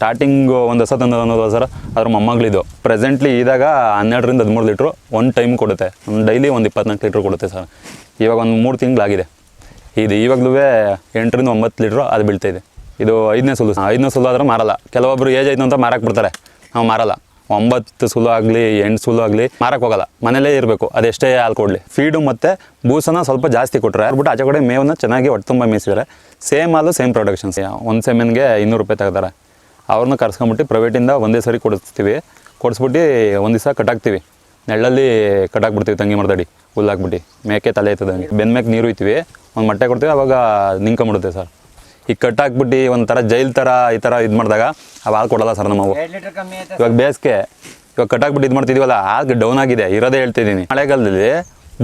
Starting ಒಂದು ಹೊಸ ತಂದದ ಅನ್ನೋದು ಸರ್ ಅದ್ರ ಮೊಮ್ಮಗಳಿದು. ಪ್ರೆಸೆಂಟ್ಲಿ ಇದಾಗ ಹನ್ನೆರಡರಿಂದ ಹದಿಮೂರು ಲೀಟ್ರು ಒಂದು ಟೈಮ್ ಕೊಡುತ್ತೆ. ಡೈಲಿ ಒಂದು ಇಪ್ಪತ್ನಾಲ್ಕು ಲೀಟ್ರ್ ಕೊಡುತ್ತೆ ಸರ್. ಇವಾಗ ಒಂದು ಮೂರು ತಿಂಗಳಾಗಿದೆ. ಇದು ಇವಾಗಲೂ ಎಂಟರಿಂದ ಒಂಬತ್ತು ಲೀಟ್ರು ಅದು ಇದೆ. ಇದು ಐದನೇ ಸುಲು ಐದನೇ ಸುಲು ಆದರೆ ಮಾರಲ್ಲ. ಕೆಲವೊಬ್ರು ಏಜ್ ಆಯಿತು ಅಂತ ಮಾರಕ್ಕೆ ಬಿಡ್ತಾರೆ. ನಾವು ಮಾರಲ್ಲ. ಒಂಬತ್ತು ಸುಲು ಆಗಲಿ, ಎಂಟು ಸುಲು ಆಗಲಿ ಮಾರಕ್ಕೆ ಹೋಗಲ್ಲ. ಮನೇಲೇ ಇರಬೇಕು. ಅದೆಷ್ಟೇ ಹಾಲು ಕೊಡಲಿ. ಫೀಡು ಮತ್ತು ಬೂಸನ್ನು ಸ್ವಲ್ಪ ಜಾಸ್ತಿ ಕೊಟ್ಟರೆ ಬಿಟ್ಟು ಆಚೆ ಕಡೆ ಮೇವನ್ನ ಚೆನ್ನಾಗಿ ಒಟ್ಟು ತುಂಬ ಮೇಯಿಸಿದ್ದಾರೆ ಸೇಮ್ ಹಾಲು ಸೇಮ್ ಪ್ರೊಡಕ್ಷನ್ಸ್ ಒಂದು ಸೆಮೆನ್ಗೆ ಇನ್ನೂರು ರೂಪಾಯಿ ತಗೋತಾರೆ ಅವ್ರನ್ನ ಕರ್ಸ್ಕೊಂಬಿಟ್ಟು ಪ್ರೈವೇಟಿಂದ ಒಂದೇ ಸರಿ ಕೊಡಿಸ್ತೀವಿ. ಕೊಡಿಸ್ಬಿಟ್ಟು ಒಂದು ದಿವಸ ಕಟ್ಟಾಕ್ತೀವಿ. ನೆಳ್ಳಲ್ಲಿ ಕಟ್ಟಾಕ್ಬಿಡ್ತೀವಿ ತಂಗಿ ಮರದಡಿ ಹುಲ್ಲು ಹಾಕ್ಬಿಟ್ಟು ಮೇಕೆ ತಲೆ ಎತ್ತದ ಬೆನ್ನ ಮೇಕೆ ನೀರು ಇತ್ತೀವಿ. ಒಂದು ಮೊಟ್ಟೆ ಕೊಡ್ತೀವಿ ಅವಾಗ ನಿಂಕೊಂಬಿಡುತ್ತೆ ಸರ್. ಈಗ ಕಟ್ಟಾಕ್ಬಿಟ್ಟು ಒಂಥರ ಜೈಲ್ ಥರ ಈ ಥರ ಇದು ಮಾಡಿದಾಗ ಅವು ಹಾಲು ಕೊಡಲ್ಲ ಸರ್ ನಮ್ಮವು. ಇವಾಗ ಬೇಸಿಗೆ ಇವಾಗ ಕಟ್ಟಾಕ್ಬಿಟ್ಟು ಇದು ಮಾಡ್ತಿದ್ದೀವಲ್ಲ ಆಗ ಡೌನ್ ಆಗಿದೆ ಇರೋದೇ ಹೇಳ್ತಿದ್ದೀನಿ. ಮಳೆಗಾಲದಲ್ಲಿ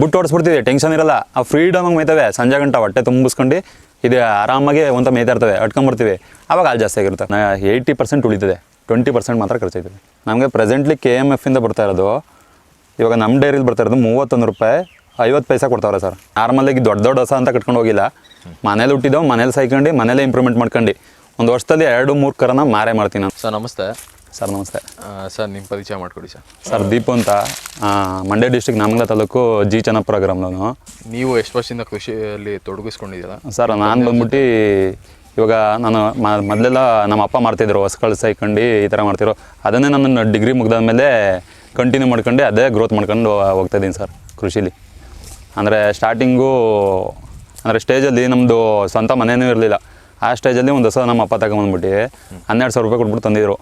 ಬುಟ್ಟು ಓಡಿಸ್ಬಿಡ್ತೀವಿ ಟೆನ್ಷನ್ ಇರಲ್ಲ. ಆ ಫ್ರೀಡಮಾಗಿ ಮೇಯ್ತವೆ. ಸಂಜೆ ಗಂಟ ಹೊಟ್ಟೆ ತುಂಬಿಸ್ಕೊಂಡು ಇದು ಆರಾಮಾಗಿ ಒಂದು ಮೇಯ್ತಾ ಇರ್ತವೆ ಆವಾಗ ಹಾಲು ಜಾಸ್ತಿ ಆಗಿರುತ್ತೆ. ಏಯ್ಟಿ ಪರ್ಸೆಂಟ್ ಉಳಿತದೆ. ಟ್ವೆಂಟಿ ಪರ್ಸೆಂಟ್ ಮಾತ್ರ ಖರ್ಚಾಯ್ತದೆ ನಮಗೆ ಪ್ರೆಸೆಂಟ್ಲಿ ಕೆ ಎಂ ಎಫಿಂದ ಬರ್ತಾ ಇರೋದು, ಇವಾಗ ನಮ್ಮ ಡೈರಿಲಿ ಬರ್ತಾ ಇರೋದು ಮೂವತ್ತೊಂದು ರೂಪಾಯಿ, ಐವತ್ತು ಪೈಸೆ ಕೊಡ್ತಾವ್ರೆ ಸರ್. ನಾರ್ಮಲಾಗಿ ದೊಡ್ಡ ದೊಡ್ಡ ಹೊಸ ಅಂತ ಕಟ್ಕೊಂಡು ಹೋಗಿಲ್ಲ. ಮನೇಲಿ ಹುಟ್ಟಿದ್ದೋ ಮನೇಲಿ ಸಾಯ್ಕೊಂಡು, ಮನೇಲೇ ಇಂಪ್ರೂವ್ಮೆಂಟ್ ಮಾಡ್ಕೊಂಡು. ಒಂದು ವರ್ಷದಲ್ಲಿ ಎರಡು ಮೂರು ಕರನ ಮಾರೇ ಮಾಡ್ತೀನಿ ನಾನು. ಸರ್, ನಮಸ್ತೆ. ಸರ್ ನಮಸ್ತೆ. ಸರ್ ನಿಮ್ಮ ಪರಿಚಯ ಮಾಡಿಕೊಡಿ ಸರ್. ಸರ್ ದೀಪು ಅಂತ. ಮಂಡ್ಯ ಡಿಸ್ಟಿಕ್ ನಾಮಂಗಲ ತಾಲೂಕು ಜಿ ಚನ್ನಪುರ ಗ್ರಾಮದವನು ನೀವು ಎಷ್ಟು ವರ್ಷದಿಂದ ಕೃಷಿಯಲ್ಲಿ ತೊಡಗಿಸ್ಕೊಂಡಿದ್ದೀರಾ? ಸರ್ ನಾನು ಬಂದ್ಬಿಟ್ಟು ಇವಾಗ ನಾನು ಮೊದಲೆಲ್ಲ ನಮ್ಮ ಅಪ್ಪ ಮಾಡ್ತಿದ್ರು ಹೊಸ್ಗಳು ಸೈಕೊಂಡು ಈ ಥರ ಮಾಡ್ತಿರೋ ಅದನ್ನೇ ನಾನು ಡಿಗ್ರಿ ಮುಗ್ದಾದ್ಮೇಲೆ ಕಂಟಿನ್ಯೂ ಮಾಡ್ಕೊಂಡು ಅದೇ ಗ್ರೋತ್ ಮಾಡ್ಕೊಂಡು ಹೋಗ್ತಾ ಇದ್ದೀನಿ ಸರ್ ಕೃಷಿಲಿ. ಅಂದರೆ ಸ್ಟಾರ್ಟಿಂಗು ಅಂದರೆ ಸ್ಟೇಜಲ್ಲಿ ನಮ್ಮದು ಸ್ವಂತ ಮನೆಯೂ ಇರಲಿಲ್ಲ. ಆ ಸ್ಟೇಜಲ್ಲಿ ಒಂದು ಹೊಸ ನಮ್ಮ ಅಪ್ಪ ತಗೊಂಬಂದ್ಬಿಟ್ಟು ಹನ್ನೆರಡು ಸಾವಿರ ರೂಪಾಯಿ ಕೊಟ್ಬಿಟ್ಟು ತಂದಿದ್ರು.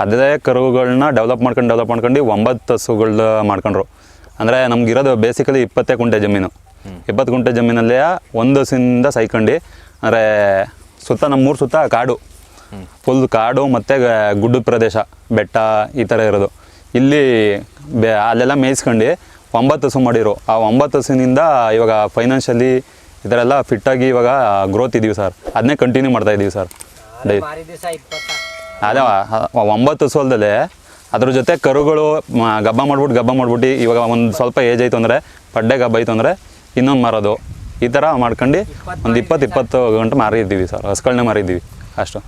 ಅದೇ ಕರುಗಳನ್ನ ಡೆವಲಪ್ ಮಾಡ್ಕೊಂಡು ಡೆವಲಪ್ ಮಾಡ್ಕೊಂಡು ಒಂಬತ್ತು ಹಸುಗಳ್ದು ಮಾಡ್ಕೊಂಡ್ರು. ಅಂದರೆ ನಮ್ಗಿರೋದು ಬೇಸಿಕಲಿ ಇಪ್ಪತ್ತೇ ಕುಂಟೆ ಜಮೀನು. ಇಪ್ಪತ್ತು ಕುಂಟೆ ಜಮೀನಲ್ಲೇ ಒಂದು ಹಸಿಂದ ಸೈಕಂಡು, ಅಂದರೆ ಸುತ್ತ ನಮ್ಮ ಮೂರು ಸುತ್ತ ಕಾಡು. ಫುಲ್ ಕಾಡು ಮತ್ತು ಗುಡ್ಡ ಪ್ರದೇಶ, ಬೆಟ್ಟ ಈ ಥರ ಇರೋದು. ಇಲ್ಲಿ ಬೆ, ಅಲ್ಲೆಲ್ಲ ಮೇಯಿಸ್ಕೊಂಡು ಒಂಬತ್ತು ಹಸು ಮಾಡಿರು. ಆ ಒಂಬತ್ತು ಹಸಿನಿಂದ ಇವಾಗ ಫೈನಾನ್ಷಿಯಲಿ ಈ ಥರ ಎಲ್ಲ ಫಿಟ್ಟಾಗಿ ಇವಾಗ ಗ್ರೋತ್ ಇದ್ದೀವಿ ಸರ್ ಅದನ್ನೇ ಕಂಟಿನ್ಯೂ ಮಾಡ್ತಾ ಇದ್ದೀವಿ ಸರ್ ಡೈ ಅದೇ ಒಂಬತ್ತು ಸೋಲ್ದಲ್ಲಿ ಅದ್ರ ಜೊತೆ ಕರುಗಳು ಮ- ಗಬ್ಬ ಮಾಡ್ಬಿಟ್ಟು ಗಬ್ಬ ಮಾಡ್ಬಿಟ್ಟು ಇವಾಗ ಒಂದು ಸ್ವಲ್ಪ ಏಜ್ ಆಯಿತು ಅಂದರೆ ಪಡ್ಡೆ ಗಬ್ಬ ಆಯ್ತು ಅಂದರೆ ಇನ್ನೊಂದು ಮಾರೋದು. ಈ ಥರ ಮಾಡ್ಕೊಂಡು ಒಂದು ಇಪ್ಪತ್ತು ಇಪ್ಪತ್ತು ಗಂಟೆ ಮಾರಿದ್ದೀವಿ ಸರ್. ಹಸುಗಳನ್ನೇ ಮಾರಿದ್ದೀವಿ. ಅಷ್ಟು.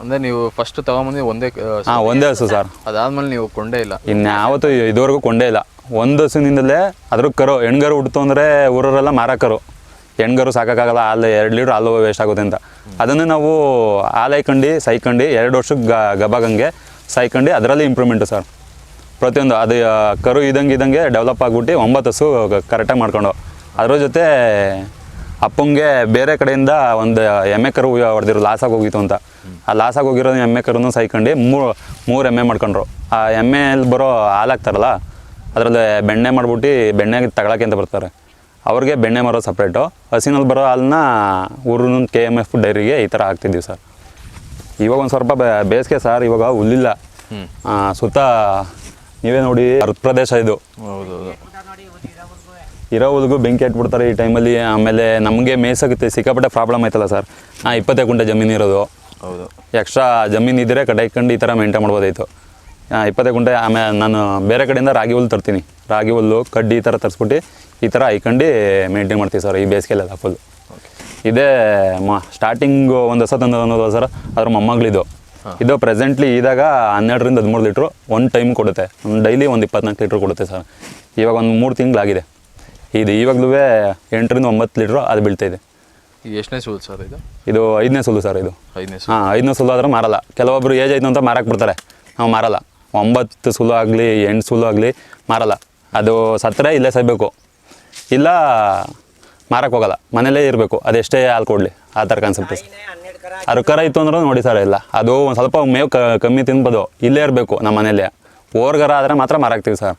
ಅಂದ್ರೆ ನೀವು ಫಸ್ಟ್ ತಗೊಂಬಂದು ಒಂದೇ ಹಾಂ ಒಂದೇ ಹಸು ಸರ್. ಅದಾದ್ಮೇಲೆ ನೀವು ಕೊಂಡೇ ಇಲ್ಲ. ಇನ್ಯಾವತ್ತು ಇದುವರೆಗೂ ಕೊಂಡೇ ಇಲ್ಲ. ಒಂದು ಹಸುನಿಂದಲೇ ಅದ್ರ ಕರು ಹೆಣ್ಗರು ಹುಡ್ತು ಅಂದರೆ ಊರವರೆಲ್ಲ ಮಾರಾಕರು. ಹೆಣ್ಗರು ಸಾಕಾಗಲ್ಲ ಹಾಲು ಎರಡು ಲೀಟ್ರ್ ಹಾಲು ವೇಸ್ಟ್ ಆಗುತ್ತೆ ಅಂತ. ಅದನ್ನು ನಾವು ಹಾಲು ಹಾಯ್ಕೊಂಡು ಸೈಕೊಂಡು ಎರಡು ವರ್ಷಕ್ಕೆ ಗ, ಗಬ್ಬಾಗಂಗೆ ಸಾಯ್ಕೊಂಡು ಅದರಲ್ಲಿ ಇಂಪ್ರೂವ್ಮೆಂಟು ಸರ್. ಪ್ರತಿಯೊಂದು ಅದು ಕರು ಇದ್ದಂಗೆ ಇದ್ದಂಗೆ ಡೆವಲಪ್ ಆಗಿಬಿಟ್ಟು ಒಂಬತ್ತು ಹಸು ಕರೆಕ್ಟಾಗಿ ಮಾಡ್ಕೊಂಡು. ಅದ್ರ ಜೊತೆ ಅಪ್ಪಂಗೆ ಬೇರೆ ಕಡೆಯಿಂದ ಒಂದು ಎಮ್ಮೆ ಕರು ಹೊಡೆದಿರು ಲಾಸಾಗಿ ಹೋಗಿತ್ತು ಅಂತ. ಆ ಲಾಸಾಗಿ ಹೋಗಿರೋ ಎಮ್ಮೆ ಕರುನು ಸಾಯ್ಕೊಂಡು ಮೂರು ಮೂರು ಎಮ್ಮೆ ಮಾಡ್ಕೊಂಡ್ರು. ಆ ಎಮ್ಮೆಯಲ್ಲಿ ಬರೋ ಹಾಲು ಹಾಕ್ತಾರಲ್ಲ, ಅದರಲ್ಲಿ ಬೆಣ್ಣೆ ಮಾಡ್ಬಿಟ್ಟು ಬೆಣ್ಣೆಗೆ ತಗೊಳಕ್ಕೆ ಅಂತ ಬರ್ತಾರೆ. ಅವ್ರಿಗೆ ಬೆಣ್ಣೆ ಮರ ಸಪ್ರೇಟು. ಹಸಿನಲ್ಲಿ ಬರೋ ಹಾಲನ್ನ ಊರು ಕೆ ಎಂ ಎಫ್ ಡೈರಿಗೆ ಈ ಥರ ಹಾಕ್ತಿದ್ದೀವಿ ಸರ್. ಇವಾಗ ಒಂದು ಸ್ವಲ್ಪ ಬೇಸಿಗೆ ಸರ್ ಇವಾಗ ಹುಲ್ಲಿಲ್ಲ. ಸುತ್ತ ನೀವೇ ನೋಡಿ ಅರ್ಧ ಪ್ರದೇಶ ಇದು. ಇರೋ ಹುಲ್ಗೂ ಬೆಂಕಿ ಇಟ್ಬಿಡ್ತಾರೆ ಈ ಟೈಮಲ್ಲಿ ಆಮೇಲೆ ನಮಗೆ ಮೇಯ್ಸೋಕ್ಕೆ ಸಿಕ್ಕಾಪಟ್ಟೆ ಪ್ರಾಬ್ಲಮ್ ಆಯ್ತಲ್ಲ ಸರ್. ಹಾಂ ಇಪ್ಪತ್ತೇ ಕುಂಟೆ ಜಮೀನು ಇರೋದು ಹೌದು. ಎಕ್ಸ್ಟ್ರಾ ಜಮೀನು ಇದ್ದರೆ ಕಟಾಯ್ಕೊಂಡು ಈ ಥರ ಮೇಂಟೈನ್ ಮಾಡ್ಬೋದಾಯಿತು. ಇಪ್ಪತ್ತೇ ಗುಂಟೆ ಆಮೇಲೆ ನಾನು ಬೇರೆ ಕಡೆಯಿಂದ ರಾಗಿ ಹುಲ್ಲು ತರ್ತೀನಿ. ರಾಗಿ ಹುಲ್ಲು ಕಡ್ಡಿ ಈ ಥರ ತರಿಸ್ಬಿಟ್ಟು ಈ ಥರ ಹೈಕೊಂಡು ಮೇಂಟೈನ್ ಮಾಡ್ತೀವಿ ಸರ್ ಈ ಬೇಸಿಗೆಲ್ಲ ಫುಲ್ ಇದೇ ಮ ಸ್ಟಾರ್ಟಿಂಗು ಒಂದು ಹೊಸ ತಂದ ಅನ್ನೋದು ಸರ್ ಅದ್ರ ಮೊಮ್ಮಗಳಿದ್ದು ಇದು ಪ್ರೆಸೆಂಟ್ಲಿ ಇದಾಗ ಹನ್ನೆರಡರಿಂದ ಹದಿಮೂರು ಲೀಟ್ರು ಒಂದು ಟೈಮ್ ಕೊಡುತ್ತೆ. ಒಂದು ಡೈಲಿ ಒಂದು ಇಪ್ಪತ್ನಾಲ್ಕು ಲೀಟ್ರ್ ಕೊಡುತ್ತೆ ಸರ್. ಇವಾಗ ಒಂದು ಮೂರು ತಿಂಗಳಾಗಿದೆ. ಇದು ಇವಾಗಲೂ ಎಂಟರಿಂದ ಒಂಬತ್ತು ಲೀಟ್ರು ಅದು ಬೀಳ್ತಾ ಇದೆ. ಎಷ್ಟನೇ ಸೂಲ್ ಸರ್ ಇದು? ಇದು ಐದನೇ ಸುಲು ಸರ್ ಇದು. ಐದನೇ ಹಾಂ ಐದನೇ ಸುಲು ಆದರೆ ಮಾರಲ್ಲ. ಕೆಲವೊಬ್ಬರು ಏಜ್ ಐದು ಅಂತ ಮಾರಕ್ಕೆ ಬಿಡ್ತಾರೆ. ನಾವು ಮಾರಲ್ಲ. ಒಂಬತ್ತು ಸುಲು ಆಗಲಿ ಎಂಟು ಸುಲು ಆಗಲಿ ಮಾರಲ್ಲ. ಅದು ಸತ್ತರೆ ಇಲ್ಲೇ ಸೈಬೇಕು ಇಲ್ಲ ಮಾರಕ್ಕೆ ಹೋಗಲ್ಲ. ಮನೇಲೇ ಇರಬೇಕು. ಅದೆಷ್ಟೇ ಹಾಲು ಕೊಡಲಿ ಆ ಥರ ಕಾನ್ಸೆಪ್ಟ್ ಅದು ಕರ ಇತ್ತು ಅಂದ್ರೆ ನೋಡಿ ಸರ್ ಇಲ್ಲ ಅದು ಒಂದು ಸ್ವಲ್ಪ ಮೇವು ಕ ಕಮ್ಮಿ ತಿನ್ಬೋದು. ಇಲ್ಲೇ ಇರಬೇಕು ನಮ್ಮ ಮನೇಲಿ ಓರ್ಗರ ಆದರೆ ಮಾತ್ರ ಮಾರಾಕ್ತೀವಿ ಸರ್.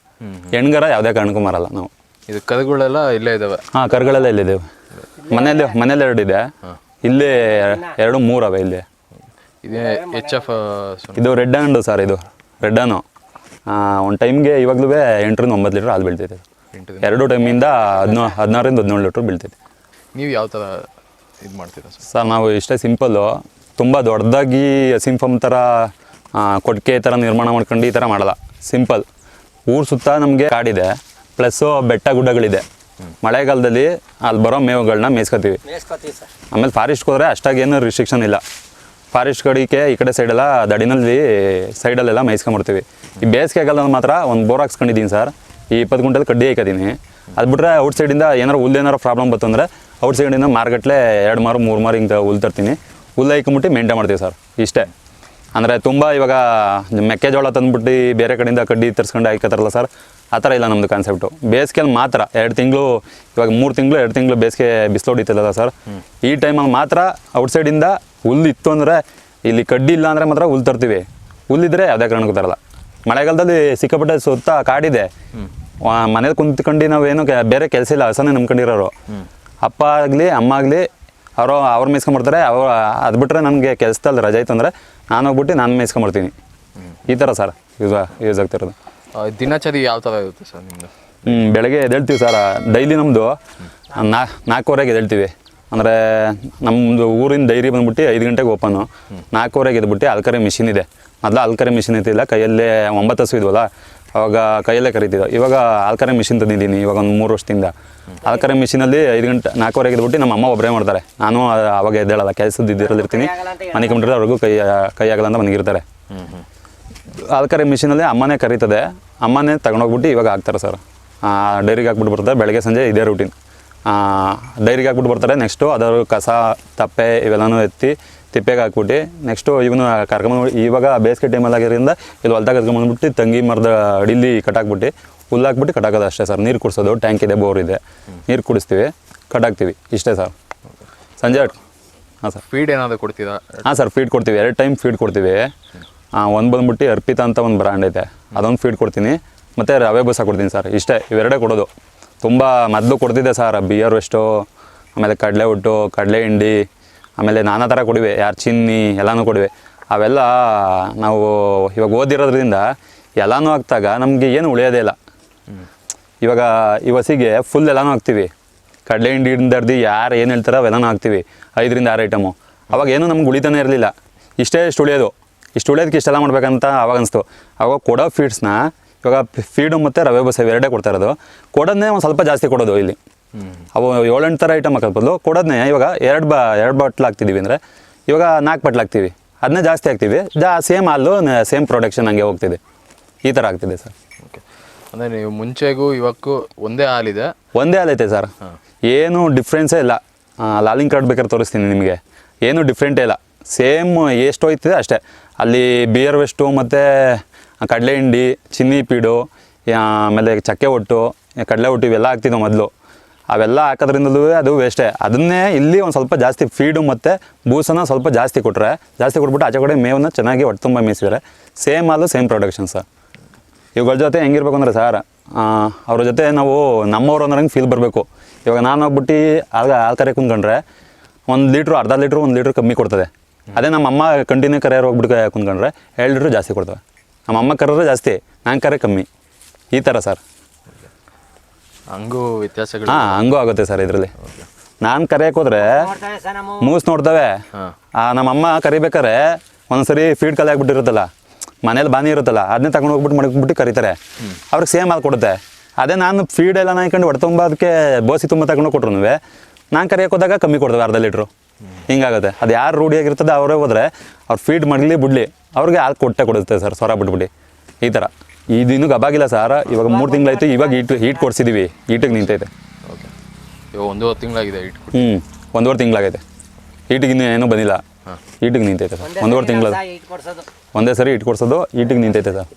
ಹೆಣ್ಗರ ಯಾವುದೇ ಕಾರಣಕ್ಕೂ ಮಾರಲ್ಲ ನಾವು. ಇದು ಕರುಗಳೆಲ್ಲ ಇಲ್ಲೇ ಇದ್ದಾವೆ ಹಾಂ ಕರುಗಳೆಲ್ಲ ಇಲ್ಲಿದ್ದೇವೆ ಮನೇಲಿ ಮನೇಲಿ ಎರಡು ಇದೆ. ಇಲ್ಲಿ ಎರಡು ಮೂರು ಅವೆ ಇಲ್ಲಿ. ಇದೇ ಎಚ್ ಎಫ್ ಇದು ರೆಡ್ ಹ್ಯಾಂಡು ಸರ್ ಇದು. ರೆಡ್ ಹಣ್ಣು ಒಂದು ಟೈಮ್ಗೆ ಇವಾಗಲೂ ಎಂಟರಿಂದ ಒಂಬತ್ತು ಲೀಟ್ರ್ ಹಾಲು ಬೀಳ್ತೈತೆ. ಎಂಟು ಎರಡು ಟೈಮಿಂದ ಹದಿನೋ ಹದಿನಾರರಿಂದ ಹದಿನೇಳು ಲೀಟ್ರ್ ಬೀಳ್ತೈತೆ. ನೀವು ಯಾವ ಥರ ಇದು ಮಾಡ್ತೀರಾ ಸರ್? ಸರ್ ನಾವು ಇಷ್ಟೇ ಸಿಂಪಲ್ಲು. ತುಂಬ ದೊಡ್ಡದಾಗಿ ಸಿಂಫಮ್ ಥರ ಕೊಟ್ಟಿಗೆ ಥರ ನಿರ್ಮಾಣ ಮಾಡ್ಕೊಂಡು ಈ ಥರ ಮಾಡಲ್ಲ. ಸಿಂಪಲ್. ಊರು ಸುತ್ತ ನಮಗೆ ಕಾಡಿದೆ. ಪ್ಲಸ್ಸು ಬೆಟ್ಟ ಗುಡ್ಡಗಳಿದೆ. ಮಳೆಗಾಲದಲ್ಲಿ ಅಲ್ಲಿ ಬರೋ ಮೇವುಗಳನ್ನ ಮೇಯ್ಸ್ಕೊತೀವಿ. ಸರ್. ಆಮೇಲೆ ಫಾರೆಸ್ಟ್ಗೆ ಹೋದರೆ ಅಷ್ಟಾಗೇನು ರಿಸ್ಟ್ರಿಕ್ಷನ್ ಇಲ್ಲ. ಫಾರೆಸ್ಟ್ ಕಡೆಗೆ ಈ ಕಡೆ ಸೈಡೆಲ್ಲ ದಡಿನಲ್ಲಿ ಸೈಡಲ್ಲೆಲ್ಲ ಮೇಯಿಸ್ಕೊಂಬಿಡ್ತೀವಿ ಈ ಬೇಸಿಗೆಗಾಲದಲ್ಲಿ ಮಾತ್ರ ಒಂದು ಬೋರ್ ಹಾಕ್ಸ್ಕೊಂಡಿದ್ದೀನಿ ಸರ್ ಈ ಇಪ್ಪತ್ತು ಗುಂಟಲ್ಲಿ ಕಡ್ಡಿ ಹಾಕಿದ್ದೀನಿ. ಅದು ಬಿಟ್ರೆ ಔಟ್ ಸೈಡಿಂದ ಏನಾರು ಹುಲ್ಲು ಏನಾರು ಪ್ರಾಬ್ಲಮ್ ಬಂತು ಅಂದರೆ, ಔಟ್ ಸೈಡಿಂದ ಮಾರ್ಕೆಟ್ಲೆ ಎರಡು ಮಾರು, ಮೂರು ಮಾರು ಹಿಂಗೆ ಹುಲ್ಲು ತರ್ತೀನಿ. ಹುಲ್ಲು ಹಾಕೊಂಬಿಟ್ಟು ಮೇಂಟೈನ್ ಮಾಡ್ತೀವಿ ಸರ್ ಇಷ್ಟೇ. ಅಂದರೆ ತುಂಬ ಇವಾಗ ಮೆಕ್ಕೆಜೋಳ ತಂದುಬಿಟ್ಟು ಬೇರೆ ಕಡೆಯಿಂದ ಕಡ್ಡಿ ತರಿಸ್ಕೊಂಡು ಹಾಕತ್ತಾರಲ್ಲ ಸರ್ ಆ ಥರ ಇಲ್ಲ ನಮ್ಮದು ಕಾನ್ಸೆಪ್ಟು ಬೇಸಿಗೆಯಲ್ಲಿ ಮಾತ್ರ ಎರಡು ತಿಂಗಳು, ಇವಾಗ ಮೂರು ತಿಂಗಳು, ಎರಡು ತಿಂಗಳು ಬೇಸಿಗೆ ಬಿಸಿಲು ಹೊಡಿತಲ್ಲ ಸರ್ ಈ ಟೈಮಲ್ಲಿ ಮಾತ್ರ ಔಟ್ಸೈಡಿಂದ ಹುಲ್ಲು ಇತ್ತು ಅಂದರೆ ಇಲ್ಲಿ ಕಡ್ಡಿ ಇಲ್ಲ ಅಂದರೆ ಮಾತ್ರ ಹುಲ್ಲು ತರ್ತೀವಿ. ಹುಲ್ಲಿದ್ರೆ ಯಾವುದೇ ಕಾರಣಕ್ಕೂ ತರಲ್ಲ. ಮಳೆಗಾಲದಲ್ಲಿ ಸಿಕ್ಕಾಪಟ್ಟೆ ಸುತ್ತ ಕಾಡಿದೆ. ಮನೇಲಿ ಕುಂತ್ಕೊಂಡು ನಾವೇನು ಬೇರೆ ಕೆಲಸ ಇಲ್ಲ ಹಸನೇ ನಂಬ್ಕೊಂಡಿರೋರು. ಅಪ್ಪ ಆಗಲಿ ಅಮ್ಮ ಆಗಲಿ ಅವರು ಅವ್ರು ಮೇಯ್ಸ್ಕೊಂಬರ್ತಾರೆ ಅವ್ರು ಅದು ಬಿಟ್ಟರೆ ನನಗೆ ಕೆಲಸದಲ್ಲಿ ರಜೆ ಇತ್ತು ಅಂದರೆ ನಾನು ಹೋಗ್ಬಿಟ್ಟು ನಾನು ಮೇಯ್ಸ್ಕೊಂಬರ್ತೀನಿ ಈ ಥರ ಸರ್ ಯೂಸ್ ಯೂಸ್ ಆಗ್ತಿರೋದು. ದಿನಚರಿ ಯಾವ ಥರ ಇರುತ್ತೆ ಸರ್ ನಿಮ್ಮದು ಹ್ಞೂ ಬೆಳಗ್ಗೆ ಎದ್ದೇಳ್ತೀವಿ ಸರ್ ಡೈಲಿ ನಮ್ಮದು ನಾ ನಾಲ್ಕೂವರೆಗೆ ಎದ್ದೇಳ್ತೀವಿ. ಅಂದರೆ ನಮ್ಮದು ಊರಿನ ಡೈರಿ ಬಂದ್ಬಿಟ್ಟು ಐದು ಗಂಟೆಗೆ ಓಪನು. ನಾಲ್ಕೂವರೆಗೆ ಇದ್ಬಿಟ್ಟು ಅಲ್ಕರೆ ಮಿಷಿನ್ ಇದೆ. ಮೊದಲು ಅಲ್ಕರೆ ಮಿಷಿನ್ ಇರ್ತಿಲ್ಲ ಕೈಯಲ್ಲೇ ಒಂಬತ್ತು ಹಸು ಇದ್ವಲ್ಲ, ಅವಾಗ ಕೈಯಲ್ಲೇ ಕರಿತಿದ್ದೋ ಇವಾಗ ಆಲ್ಕರೆ ಮಿಷಿನ್ ತಂದಿದ್ದೀನಿ, ಇವಾಗ ಒಂದು ಮೂರು ವರ್ಷದಿಂದ. ಆಲ್ಕರೆ ಮಿಷಿನಲ್ಲಿ ಐದು ಗಂಟೆ, ನಾಲ್ಕೂವರೆಗೆ ಇದ್ಬಿಟ್ಟು ನಮ್ಮ ಅಮ್ಮ ಒಬ್ಬರೇ ಮಾಡ್ತಾರೆ. ನಾನು ಅವಾಗ ಎದ್ದೇಳಲ್ಲ ಕೆಲಸದ ಇದ್ದಿರಲ್ಲಿ ಇರ್ತೀನಿ. ಮನೆ ಕಂಬಿಟ್ರೆ ಅವ್ರಿಗೂ ಕೈ ಕೈ ಆಗಲ್ಲ ಅಂತ ಮನೆಗಿರ್ತಾರೆ. ಅಲ್ಕರೆ ಮಿಷಿನಲ್ಲಿ ಅಮ್ಮನೇ ಕರೀತದೆ. ಅಮ್ಮನೇ ತಗೊಂಡೋಗ್ಬಿಟ್ಟು ಇವಾಗ ಹಾಕ್ತಾರೆ ಸರ್. ಡೈರಿಗೆ ಹಾಕ್ಬಿಟ್ಟು ಬರ್ತಾರೆ ಬೆಳಗ್ಗೆ ಸಂಜೆ ಇದೇ ರೂಟೀನ್ ಡೈರಿಗೆ ಹಾಕ್ಬಿಟ್ಟು ಬರ್ತಾರೆ. ನೆಕ್ಸ್ಟು ಅದರ ಕಸ ತಪ್ಪೆ ಇವೆಲ್ಲನೂ ಎತ್ತಿ ತಿಪ್ಪೆಗೆ ಹಾಕ್ಬಿಟ್ಟು ನೆಕ್ಸ್ಟು ಇವನು ಕರ್ಕೊಂಡು ಇವಾಗ ಬೇಸಿಗೆ ಟೈಮಲ್ಲಿ ಆಗಿರೋದ್ರಿಂದ ಇಲ್ಲಿ ಹೊಲ್ದಾಗ ಕರ್ಕೊಂಬಂದ್ಬಿಟ್ಟು ತಂಗಿ ಮರದ ಅಡಿಲಿ ಕಟಾಕ್ಬಿಟ್ಟು ಹುಲ್ಲು ಹಾಕ್ಬಿಟ್ಟು ಕಟಾಕೋದು ಅಷ್ಟೇ ಸರ್. ನೀರು ಕುಡಿಸೋದು ಟ್ಯಾಂಕ್ ಇದೆ ಬೋರ್ ಇದೆ. ನೀರು ಕುಡಿಸ್ತೀವಿ ಕಟಾಕ್ತೀವಿ ಇಷ್ಟೇ ಸರ್. ಸಂಜೆ ಹಾಂ ಸರ್. ಫೀಡ್ ಏನಾದರೂ ಕೊಡ್ತೀರಾ? ಹಾಂ ಸರ್ ಫೀಡ್ ಕೊಡ್ತೀವಿ. ಎರಡು ಟೈಮ್ ಫೀಡ್ ಕೊಡ್ತೀವಿ. ಒಂದು ಬಂದ್ಬಿಟ್ಟು ಅರ್ಪಿತಾ ಅಂತ ಒಂದು ಬ್ರ್ಯಾಂಡ್ ಐತೆ. ಅದೊಂದು ಫೀಡ್ ಕೊಡ್ತೀನಿ. ಮತ್ತು ರವೆ ಬೂಸ ಕೊಡ್ತೀನಿ ಸರ್. ಇಷ್ಟೇ. ಇವೆರಡೇ ಕೊಡೋದು. ತುಂಬ ಮೊದಲು ಕೊಡ್ತಿದ್ದೆ ಸರ್. ಬಿಯರ್ ವೆಸ್ಟು ಆಮೇಲೆ ಕಡಲೆ ಒಟ್ಟು ಕಡಲೆ ಹಿಂಡಿ, ಆಮೇಲೆ ನಾನಾ ಥರ ಕೊಡಿವೆ, ಯಾರು ಚಿನ್ನಿ ಎಲ್ಲನೂ ಕೊಡಿವೆ. ಅವೆಲ್ಲ ನಾವು ಇವಾಗ ಓದಿರೋದ್ರಿಂದ ಎಲ್ಲನೂ ಹಾಕ್ದಾಗ ನಮಗೆ ಏನು ಉಳಿಯೋದೇ ಇಲ್ಲ. ಇವಾಗ ಈ ಹಸಿಗೆ ಫುಲ್ ಎಲ್ಲನೂ ಹಾಕ್ತೀವಿ. ಕಡಲೆ ಹಿಂಡಿಯಿಂದ ಹಿಡ್ದು ಯಾರು ಏನು ಹೇಳ್ತಾರೋ ಅವೆಲ್ಲನೂ ಹಾಕ್ತೀವಿ. ಐದರಿಂದ ಆರು ಐಟಮು ಅವಾಗ ಏನು ನಮ್ಗೆ ಉಳಿತಾನೆ ಇರಲಿಲ್ಲ. ಇಷ್ಟೇ ಇಷ್ಟು ಉಳಿಯೋದು. ಇಷ್ಟು ಉಳಿಯೋದಕ್ಕೆ ಇಷ್ಟೆಲ್ಲ ಮಾಡ್ಬೇಕಂತ ಅವಾಗ ಅನಿಸ್ತು. ಅವಾಗ ಕೊಡೋ ಫೀಡ್ಸ್ನ ಇವಾಗ ಫೀಡು ಮತ್ತು ರವೆ ಬಸ್ ಎರಡೇ ಕೊಡ್ತಾ ಇರೋದು. ಕೊಡೋದನ್ನೇ ಒಂದು ಸ್ವಲ್ಪ ಜಾಸ್ತಿ ಕೊಡೋದು ಇಲ್ಲಿ. ಅವು ಏಳೆಂಟು ಥರ ಐಟಮ್ ಹಾಕೋದು ಬದಲು ಕೊಡೋದನ್ನೇ ಇವಾಗ ಎರಡು ಬ ಎರಡು ಬಾಟ್ಲು ಹಾಕ್ತಿದ್ದೀವಿ ಅಂದರೆ ಇವಾಗ ನಾಲ್ಕು ಬಾಟ್ಲು ಹಾಕ್ತೀವಿ. ಅದನ್ನೇ ಜಾಸ್ತಿ ಹಾಕ್ತೀವಿ. ಜಾ ಸೇಮ್ ಹಾಲು ಸೇಮ್ ಪ್ರೊಡಕ್ಷನ್ ಹಂಗೆ ಹೋಗ್ತಿದೆ. ಈ ಥರ ಆಗ್ತಿದೆ ಸರ್. ಓಕೆ. ಅಂದರೆ ನೀವು ಮುಂಚೆಗೂ ಇವಕ್ಕೂ ಒಂದೇ ಹಾಲಿದೆ? ಒಂದೇ ಹಾಲೈತೆ ಸರ್. ಏನು ಡಿಫ್ರೆನ್ಸೇ ಇಲ್ಲ. ಲಾಲಿಂಗ್ ಕಾರ್ಡ್ ಬೇಕಾದ್ರೆ ತೋರಿಸ್ತೀನಿ ನಿಮಗೆ. ಏನು ಡಿಫ್ರೆಂಟೇ ಇಲ್ಲ. ಸೇಮ್ ಎಷ್ಟು ಹೋಯ್ತಿದೆ ಅಷ್ಟೇ. ಅಲ್ಲಿ ಬಿಯರ್ ವೆಸ್ಟು ಮತ್ತು ಕಡಲೆ ಹಿಂಡಿ ಚಿನ್ನಿ ಪೀಡು ಆಮೇಲೆ ಚಕ್ಕೆ ಒಟ್ಟು ಕಡಲೆ ಒಟ್ಟು ಇವೆಲ್ಲ ಹಾಕ್ತಿದ್ದೆವು ಮೊದಲು. ಅವೆಲ್ಲ ಹಾಕೋದ್ರಿಂದಲೂ ಅದು ವೇಸ್ಟೇ ಅದನ್ನೇ ಇಲ್ಲಿ ಒಂದು ಸ್ವಲ್ಪ ಜಾಸ್ತಿ ಫೀಡು ಮತ್ತು ಬೂಸನ್ನು ಸ್ವಲ್ಪ ಜಾಸ್ತಿ ಕೊಟ್ಟರೆ ಜಾಸ್ತಿ ಕೊಟ್ಬಿಟ್ಟು ಆಚೆ ಕಡೆ ಮೇವನ್ನ ಚೆನ್ನಾಗಿ ಹೊಟ್ಟೆ ತುಂಬ ಮೇಯಿಸಿದ್ದಾರೆ ಸೇಮ್ ಆಲೂ ಸೇಮ್ ಪ್ರೊಡಕ್ಷನ್ ಸರ್. ಇವುಗಳ ಜೊತೆ ಹೆಂಗಿರ್ಬೇಕು ಅಂದರೆ ಸರ್ ಅವ್ರ ಜೊತೆ ನಾವು ನಮ್ಮವ್ರು ಅನ್ನೋಂಗೆ ಫೀಲ್ ಬರಬೇಕು? ಇವಾಗ ನಾನು ಹೋಗ್ಬಿಟ್ಟು ಆಗ ಆಲ್ ಕರೆ ಕುಂತ್ಕೊಂಡ್ರೆ ಒಂದು ಲೀಟ್ರು ಅರ್ಧ ಲೀಟ್ರು ಒಂದು ಲೀಟ್ರ್ ಕಮ್ಮಿ ಕೊಡ್ತದೆ. ಅದೇ ನಮ್ಮ ಅಮ್ಮ ಕಂಟಿನ್ಯೂ ಕರೆಯರ್ ಹೋಗ್ಬಿಟ್ಟು ಕುಂದ್ಕೊಂಡ್ರೆ ಎರಡು ಲೀಟ್ರ್ ಜಾಸ್ತಿ ಕೊಡ್ತವೆ. ನಮ್ಮ ಅಮ್ಮ ಕರೆದ್ರೆ ಜಾಸ್ತಿ ನಾನು ಕರೆ ಕಮ್ಮಿ. ಈ ಥರ ಸರ್ ಹಂಗೂ ವ್ಯತ್ಯಾಸಗಳು ಹಾಂ ಹಂಗೂ ಆಗುತ್ತೆ ಸರ್ ಇದರಲ್ಲಿ. ನಾನು ಕರೆಯಕ್ಕೆ ಹೋದ್ರೆ ಮೂಸ್ ನೋಡ್ತವೆ. ಹಾಂ. ಆ, ನಮ್ಮ ಅಮ್ಮ ಕರಿಬೇಕಾರೆ ಒಂದ್ಸರಿ ಫೀಡ್ ಕಲೆ ಆಗ್ಬಿಟ್ಟಿರುತ್ತಲ್ಲ ಮನೇಲಿ ಬಾನಿ ಇರುತ್ತಲ್ಲ ಅದನ್ನೇ ತಗೊಂಡು ಹೋಗ್ಬಿಟ್ಟು ಮಡಗ್ಬಿಟ್ಟು ಕರೀತಾರೆ. ಅವ್ರಿಗೆ ಸೇಮ್ ಹಾಲು ಕೊಡುತ್ತೆ. ಅದೇ ನಾನು ಫೀಡ್ ಎಲ್ಲ ನಾಯ್ಕೊಂಡು ಹೊಟ್ಟೆ ತುಂಬ ಅದಕ್ಕೆ ಬೋಸಿ ತುಂಬ ತಗೊಂಡು ಕೊಟ್ರು ನಾನು ಕರಿಯಕ್ಕೆ ಹೋದಾಗ ಕಮ್ಮಿ ಕೊಡ್ತೇವೆ ಅರ್ಧ ಲೀಟ್ರು ಹಿಂಗಾಗುತ್ತೆ. ಅದು ಯಾರು ರೂಢಿಯಾಗಿರ್ತದೆ ಅವರೇ ಹೋದ್ರೆ ಅವ್ರು ಫೀಡ್ ಮಾಡಲಿ ಬಿಡಲಿ. ಅವ್ರಿಗೆ ಹಾಲು ಕೊಟ್ಟೆ ಕೊಡುತ್ತೆ ಸರ್ ಸ್ವರ ಬಿಟ್ಬಿಡಿ. ಈ ಥರ ಇದು ಇನ್ನೂ ಗಬಾಗಿಲ್ಲ ಸರ್. ಇವಾಗ ಮೂರು ತಿಂಗಳಾಯ್ತು ಇವಾಗ ಹೀಟ್ ಹೀಟ್ ಕೊಡ್ಸಿದ್ದೀವಿ ಹೀಟಿಗೆ ನಿಂತೈತೆ. ಓಕೆ. ಇವಾಗ ಒಂದೂವರೆ ತಿಂಗಳಾಗಿದೆ ಹೀಟ್ ಹ್ಞೂ ಒಂದೂವರೆ ತಿಂಗಳಾಗೈತೆ. ಹೀಟಿಗೆ ಇನ್ನೂ ಏನೂ ಬಂದಿಲ್ಲ. ಈಟಿಗೆ ನಿಂತೈತೆ ಸರ್. ಒಂದೂವರೆ ತಿಂಗಳ ಒಂದೇ ಸರಿ ಇಟ್ಟು ಕೊಡ್ಸೋದು ಈಟಿಗೆ ನಿಂತೈತೆ ಸರ್.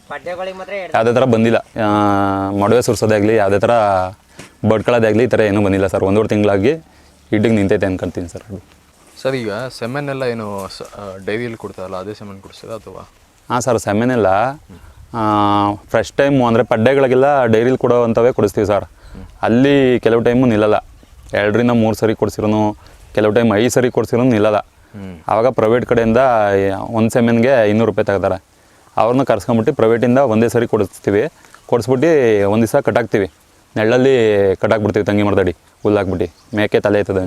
ಯಾವುದೇ ಥರ ಬಂದಿಲ್ಲ. ಮಡುವೆ ಮೊಡವೆ ಸುರಿಸೋದೇ ಆಗಲಿ ಯಾವುದೇ ಥರ ಬಡ್ಕೊಳ್ಳೋದಾಗಲಿ ಈ ಥರ ಏನೂ ಬಂದಿಲ್ಲ ಸರ್. ಒಂದೂವರೆ ತಿಂಗಳಾಗಿ ಈಟಿಗೆ ನಿಂತೈತೆ ಅನ್ಕೊಂತೀನಿ ಸರ್. ಅದು ಸರ್, ಈಗ ಸೆಮೆನ್ ಎಲ್ಲ ಏನು ಡೈರಿಯಲ್ಲಿ ಕೊಡ್ತಾರಲ್ಲ, ಅದೇ ಸೆಮೆನ್ ಕೊಡಿಸ್ತೀರಾ ಅಥವಾ? ಹಾಂ ಸರ್ ಸೆಮೆನೆಲ್ಲ ಫ್ರೆಶ್ ಟೈಮು ಅಂದರೆ ಪಡ್ಡೆಗಳಿಗೆಲ್ಲ ಡೈರಿಲಿ ಕೊಡೋವಂಥವೇ ಕೊಡಿಸ್ತೀವಿ ಸರ್. ಅಲ್ಲಿ ಕೆಲವು ಟೈಮು ನಿಲ್ಲಲ್ಲ. ಎರಡರಿಂದ ಮೂರು ಸರಿ ಕೊಡಿಸಿರೋನು, ಕೆಲವು ಟೈಮ್ ಐದು ಸರಿ ಕೊಡಿಸಿರೋನು ನಿಲ್ಲಲ್ಲ. ಆವಾಗ ಪ್ರೈವೇಟ್ ಕಡೆಯಿಂದ, ಒಂದು ಸೆಮೆನ್ಗೆ ಇನ್ನೂರು ರೂಪಾಯಿ ತೆಗ್ದಾರೆ. ಅವ್ರನ್ನ ಕರ್ಸ್ಕೊಂಬಿಟ್ಟು ಪ್ರೈವೇಟಿಂದ ಒಂದೇ ಸರಿ ಕೊಡಿಸ್ತೀವಿ. ಕೊಡಿಸ್ಬಿಟ್ಟು ಒಂದು ದಿವಸ ಕಟ್ಟಾಕ್ತೀವಿ. ನೆಳ್ಳಲ್ಲಿ ಕಟ್ಟಾಕ್ಬಿಡ್ತೀವಿ ತಂಗಿ ಮರದಡಿ ಹುಲ್ಲು ಹಾಕ್ಬಿಟ್ಟು ಮೇಕೆ ತಲೆ ಎತ್ತದ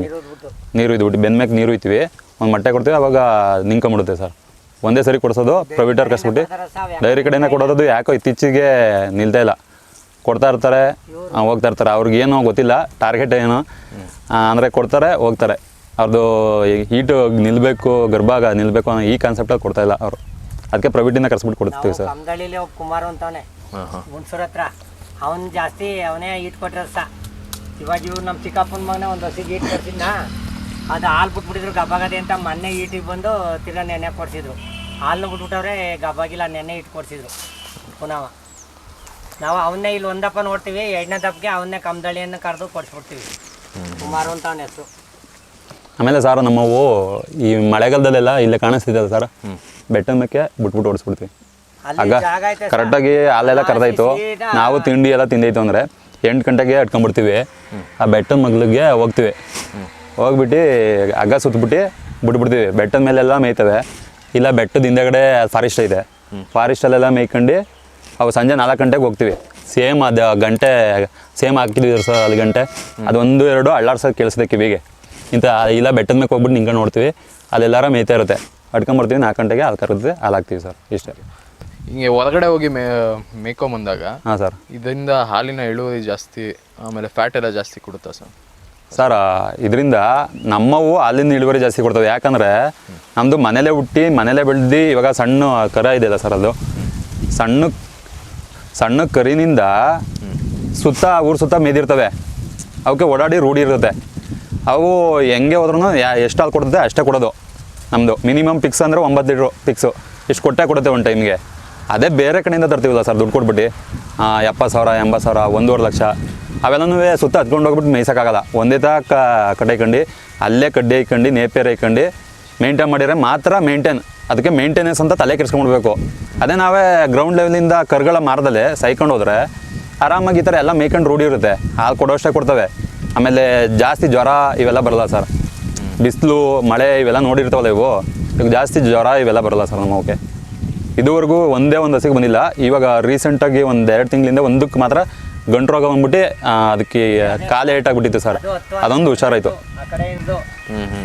ನೀರು ಇದ್ಬಿಟ್ಟು ಬೆನ್ನ ಮೇಕೆ ನೀರು ಇತ್ತೀವಿ. ಒಂದು ಮೊಟ್ಟೆ ಕೊಡ್ತೀವಿ ಅವಾಗ ನಿಂಕೊಂಬಿಡುತ್ತೆ ಸರ್. ಒಂದೇ ಸರಿ ಕೊಡಿಸೋದು ಪ್ರೈವೇಟರ್ ಕಸ್ಬಿಟ್ಟು. ಡೈರಿ ಕಡೆನೇ ಕೊಡೋದು ಯಾಕೋ ಇತ್ತೀಚೆಗೆ ನಿಲ್ತಾ ಇಲ್ಲ. ಕೊಡ್ತಾ ಇರ್ತಾರೆ ಹೋಗ್ತಾ ಇರ್ತಾರೆ. ಅವ್ರಿಗೆ ಏನೋ ಗೊತ್ತಿಲ್ಲ ಟಾರ್ಗೆಟ್ ಏನೋ. ಅಂದರೆ ಕೊಡ್ತಾರೆ ಹೋಗ್ತಾರೆ. ಅವ್ರದ್ದು ಹೀಟು ನಿಲ್ಲಬೇಕು ಗರ್ಭಾಗ ನಿಲ್ಲಬೇಕು ಅನ್ನೋ ಈ ಕಾನ್ಸೆಪ್ಟಲ್ಲಿ ಕೊಡ್ತಾ ಇಲ್ಲ ಅವರು. ಅದಕ್ಕೆ ಪ್ರೈವೇಟಿಂದ ಕರ್ಸ್ಬಿಟ್ಟು ಕೊಡ್ತೀವಿ ಸರ್. ಕುಮಾರ್ ಅಂತವನೆ. ಹತ್ರ. ಅವನ್ ಜಾಸ್ತಿ ಅವನೇ ಈಟ್ ಕೊಟ್ಟಿರೋದು ಸಹ ಇವಾಗ ಇವ್ರು ನಮ್ಮ ಚಿಕ್ಕಪ್ಪನ ಮಗನ ಒಂದು ಹಸಿಗೆ ಈಟ್ ಕೊಡ್ಸಿದ್ನ. ಅದು ಹಾಲು ಬಿಟ್ಬಿಟ್ಟಿದ್ರು, ಗಬ್ಬಾಗದೆ ಅಂತ ಮೊನ್ನೆ ಈಟಿಗೆ ಬಂದು ತಿರ್ಗಾ ನೆನೆ ಕೊಡ್ಸಿದ್ರು. ಹಾಲು ಬಿಟ್ಬಿಟ್ಟವ್ರೆ, ಗಬ್ಬಾಗಿಲ್ಲ, ನೆನ್ನೆ ಇಟ್ಟು ಕೊಡ್ಸಿದ್ರು. ಪುನಃ. ನಾವು ಅವನ್ನೇ ಇಲ್ಲಿ ಒಂದಪ್ಪ ನೋಡ್ತೀವಿ, ಎರಡನೇ ದಪ್ಪಗೆ ಅವನ್ನೇ ಕಮ್ದಳಿಯನ್ನು ಕರೆದು ಕೊಡ್ಸ್ಬಿಡ್ತೀವಿ. ಕುಮಾರು ಅಂತ ಅವನ ಹೆಸರು. ಆಮೇಲೆ ಸರ್ ನಮ್ಮವು ಈ ಮಳೆಗಾಲದಲ್ಲೆಲ್ಲ ಇಲ್ಲೇ ಕಾಣಿಸ್ತಿದ್ದಲ್ಲ ಸರ್? ಬೆಟ್ಟದ ಮೇಲೆ ಬಿಟ್ಬಿಟ್ಟು ಓಡಿಸ್ಬಿಡ್ತೀವಿ. ಆಗ ಐತೆ ಕರೆಕ್ಟಾಗಿ ಹಾಲೆಲ್ಲ ಕರೆದಾಯ್ತು. ನಾವು ತಿಂಡಿ ಎಲ್ಲ ತಿಂದೈತು ಅಂದರೆ ಎಂಟು ಗಂಟೆಗೆ ಅಟ್ಕೊಂಡ್ಬಿಡ್ತೀವಿ ಆ ಬೆಟ್ಟದ ಮಗ್ಲಿಗೆ ಹೋಗ್ತೀವಿ. ಹೋಗ್ಬಿಟ್ಟು ಹಗ್ಗ ಸುತ್ತಬಿಟ್ಟು ಬಿಟ್ಬಿಡ್ತೀವಿ. ಬೆಟ್ಟದ ಮೇಲೆಲ್ಲ ಮೇಯ್ತವೆ. ಇಲ್ಲ ಬೆಟ್ಟದ ಹಿಂದೆಗಡೆ ಫಾರೆಸ್ಟ್ ಐತೆ ಫಾರೆಸ್ಟಲ್ಲೆಲ್ಲ ಮೇಯ್ಕೊಂಡು ಅವು ಸಂಜೆ ನಾಲ್ಕು ಗಂಟೆಗೆ ಹೋಗ್ತೀವಿ. ಸೇಮ್ ಅದು ಗಂಟೆ ಸೇಮ್ ಹಾಕಿದ್ವಿ ಸರ್ ಅಲ್ಲಿ ಗಂಟೆ. ಅದೊಂದು ಎರಡು ಅಳ್ಳಾಡ್ಸೋದು ಕೇಳಿಸ್ದೆ ಕಿವಿಗೆ. ಇಂಥ ಇಲ್ಲ ಬೆಟ್ಟದ ಮೇಲೆ ಹೋಗ್ಬಿಟ್ಟು ನಿಂಗೆ ನೋಡ್ತೀವಿ. ಅಲ್ಲೆಲ್ಲರೂ ಮೇಯ್ತಾ ಇರುತ್ತೆ. ಅಡ್ಕೊಂಬರ್ತೀವಿ ನಾಲ್ಕು ಗಂಟೆಗೆ ಅಲ್ಲಿ ಕರೆದ್ರೆ ಹಾಲು ಹಾಕ್ತೀವಿ ಸರ್. ಇಷ್ಟೇ. ಹಿಂಗೆ ಹೊರಗಡೆ ಹೋಗಿ ಮೇ ಮೇಯ್ಕೊಂಬಂದಾಗ ಹಾಂ ಸರ್. ಇದರಿಂದ ಹಾಲಿನ ಇಳುವರಿ ಜಾಸ್ತಿ ಆಮೇಲೆ ಫ್ಯಾಟ್ ಎಲ್ಲ ಜಾಸ್ತಿ ಕೊಡುತ್ತಾ ಸರ್? ಸರ್ ಇದರಿಂದ ನಮ್ಮವು ಹಾಲಿನ ಇಳುವರಿ ಜಾಸ್ತಿ ಕೊಡ್ತವೆ ಯಾಕಂದರೆ ನಮ್ಮದು ಮನೇಲೆ ಹುಟ್ಟಿ ಮನೇಲೆ ಬೆಳೆದು ಇವಾಗ ಸಣ್ಣ ಕರ ಇದೆಯಲ್ಲ ಸರ್ ಅದು. ಸಣ್ಣ ಸಣ್ಣ ಕರಿನಿಂದ ಸುತ್ತ ಊರು ಸುತ್ತ ಮೇದಿರ್ತವೆ. ಅವಕ್ಕೆ ಓಡಾಡಿ ರೂಢಿ ಇರುತ್ತೆ. ಅವು ಹೆಂಗೆ ಹೋದ್ರೂ ಯಾ ಎಷ್ಟು ಹಾಲು ಕೊಡುತ್ತೆ ಅಷ್ಟೇ ಕೊಡೋದು ನಮ್ಮದು ಮಿನಿಮಮ್ ಪಿಕ್ಸ್ ಅಂದರೆ ಒಂಬತ್ತು ಲೀಟ್ರು ಪಿಕ್ಸು ಇಷ್ಟು ಕೊಟ್ಟೆ ಕೊಡುತ್ತೆ ಒಂದು ಟೈಮ್ಗೆ ಅದೇ ಬೇರೆ ಕಡೆಯಿಂದ ತರ್ತೀವಲ್ಲ ಸರ್ ದುಡ್ಡು ಕೊಟ್ಬಿಟ್ಟು? ಎಪ್ಪತ್ತು ಸಾವಿರ, ಎಂಬತ್ತು ಸಾವಿರ, ಒಂದೂವರೆ ಲಕ್ಷ, ಅವೆಲ್ಲನೂ ಸುತ್ತ ಹತ್ಕೊಂಡು ಹೋಗ್ಬಿಟ್ಟು ಮೇಯ್ಸೋಕ್ಕಾಗಲ್ಲ. ಒಂದೇ ತ ಕಡೆ ಇಕ್ಕಂಡು, ಅಲ್ಲೇ ಕಡ್ಡಿ ಇಕ್ಕಂಡು ನೇಪೇರ ಇಕ್ಕಂಡು ಮೇಂಟೈನ್ ಮಾಡಿದರೆ ಮಾತ್ರ ಮೇಂಟೈನ್ ಅದಕ್ಕೆ ಮೇಂಟೆನೆನ್ಸ್ ಅಂತ ತಲೆ ಕೆರೆಸ್ಕೊಂಡ್ಬಿಡ್ಬೇಕು ಅದೇ ನಾವೇ ಗ್ರೌಂಡ್ ಲೆವೆಲಿಂದ ಕರ್ಗಳ ಮಾರದಲ್ಲೇ ಸೈಕೊಂಡು ಹೋದರೆ ಆರಾಮಾಗಿ ಈ ಥರ ಎಲ್ಲ ಮೇಯ್ಕೊಂಡು ರೂಢಿ ಇರುತ್ತೆ. ಹಾಲು ಕೊಡೋಷ್ಟೇ ಕೊಡ್ತವೆ. ಆಮೇಲೆ ಜಾಸ್ತಿ ಜ್ವರ ಇವೆಲ್ಲ ಬರಲ್ಲ ಸರ್. ಬಿಸಿಲು, ಮಳೆ ಇವೆಲ್ಲ ನೋಡಿರ್ತಾವಲ್ಲ ಇವು. ಜಾಸ್ತಿ ಜ್ವರ ಇವೆಲ್ಲ ಬರಲ್ಲ ಸರ್ ನಮ್ಮವಕ್ಕೆ ಇದುವರೆಗೂ ಒಂದೇ ಒಂದು ಹಸಿಗೆ ಬಂದಿಲ್ಲ. ಇವಾಗ ರೀಸೆಂಟಾಗಿ ಒಂದು ಎರಡು ತಿಂಗಳಿಂದ ಒಂದಕ್ಕೆ ಮಾತ್ರ ಗಂಟು ರೋಗ ಬಂದ್ಬಿಟ್ಟು ಅದಕ್ಕೆ ಕಾಲೇ ಏಟಾಗ್ಬಿಟ್ಟಿತ್ತು ಸರ್. ಅದೊಂದು ಹುಷಾರಾಯಿತು. ಆ ಕಡೆ ಇಂದು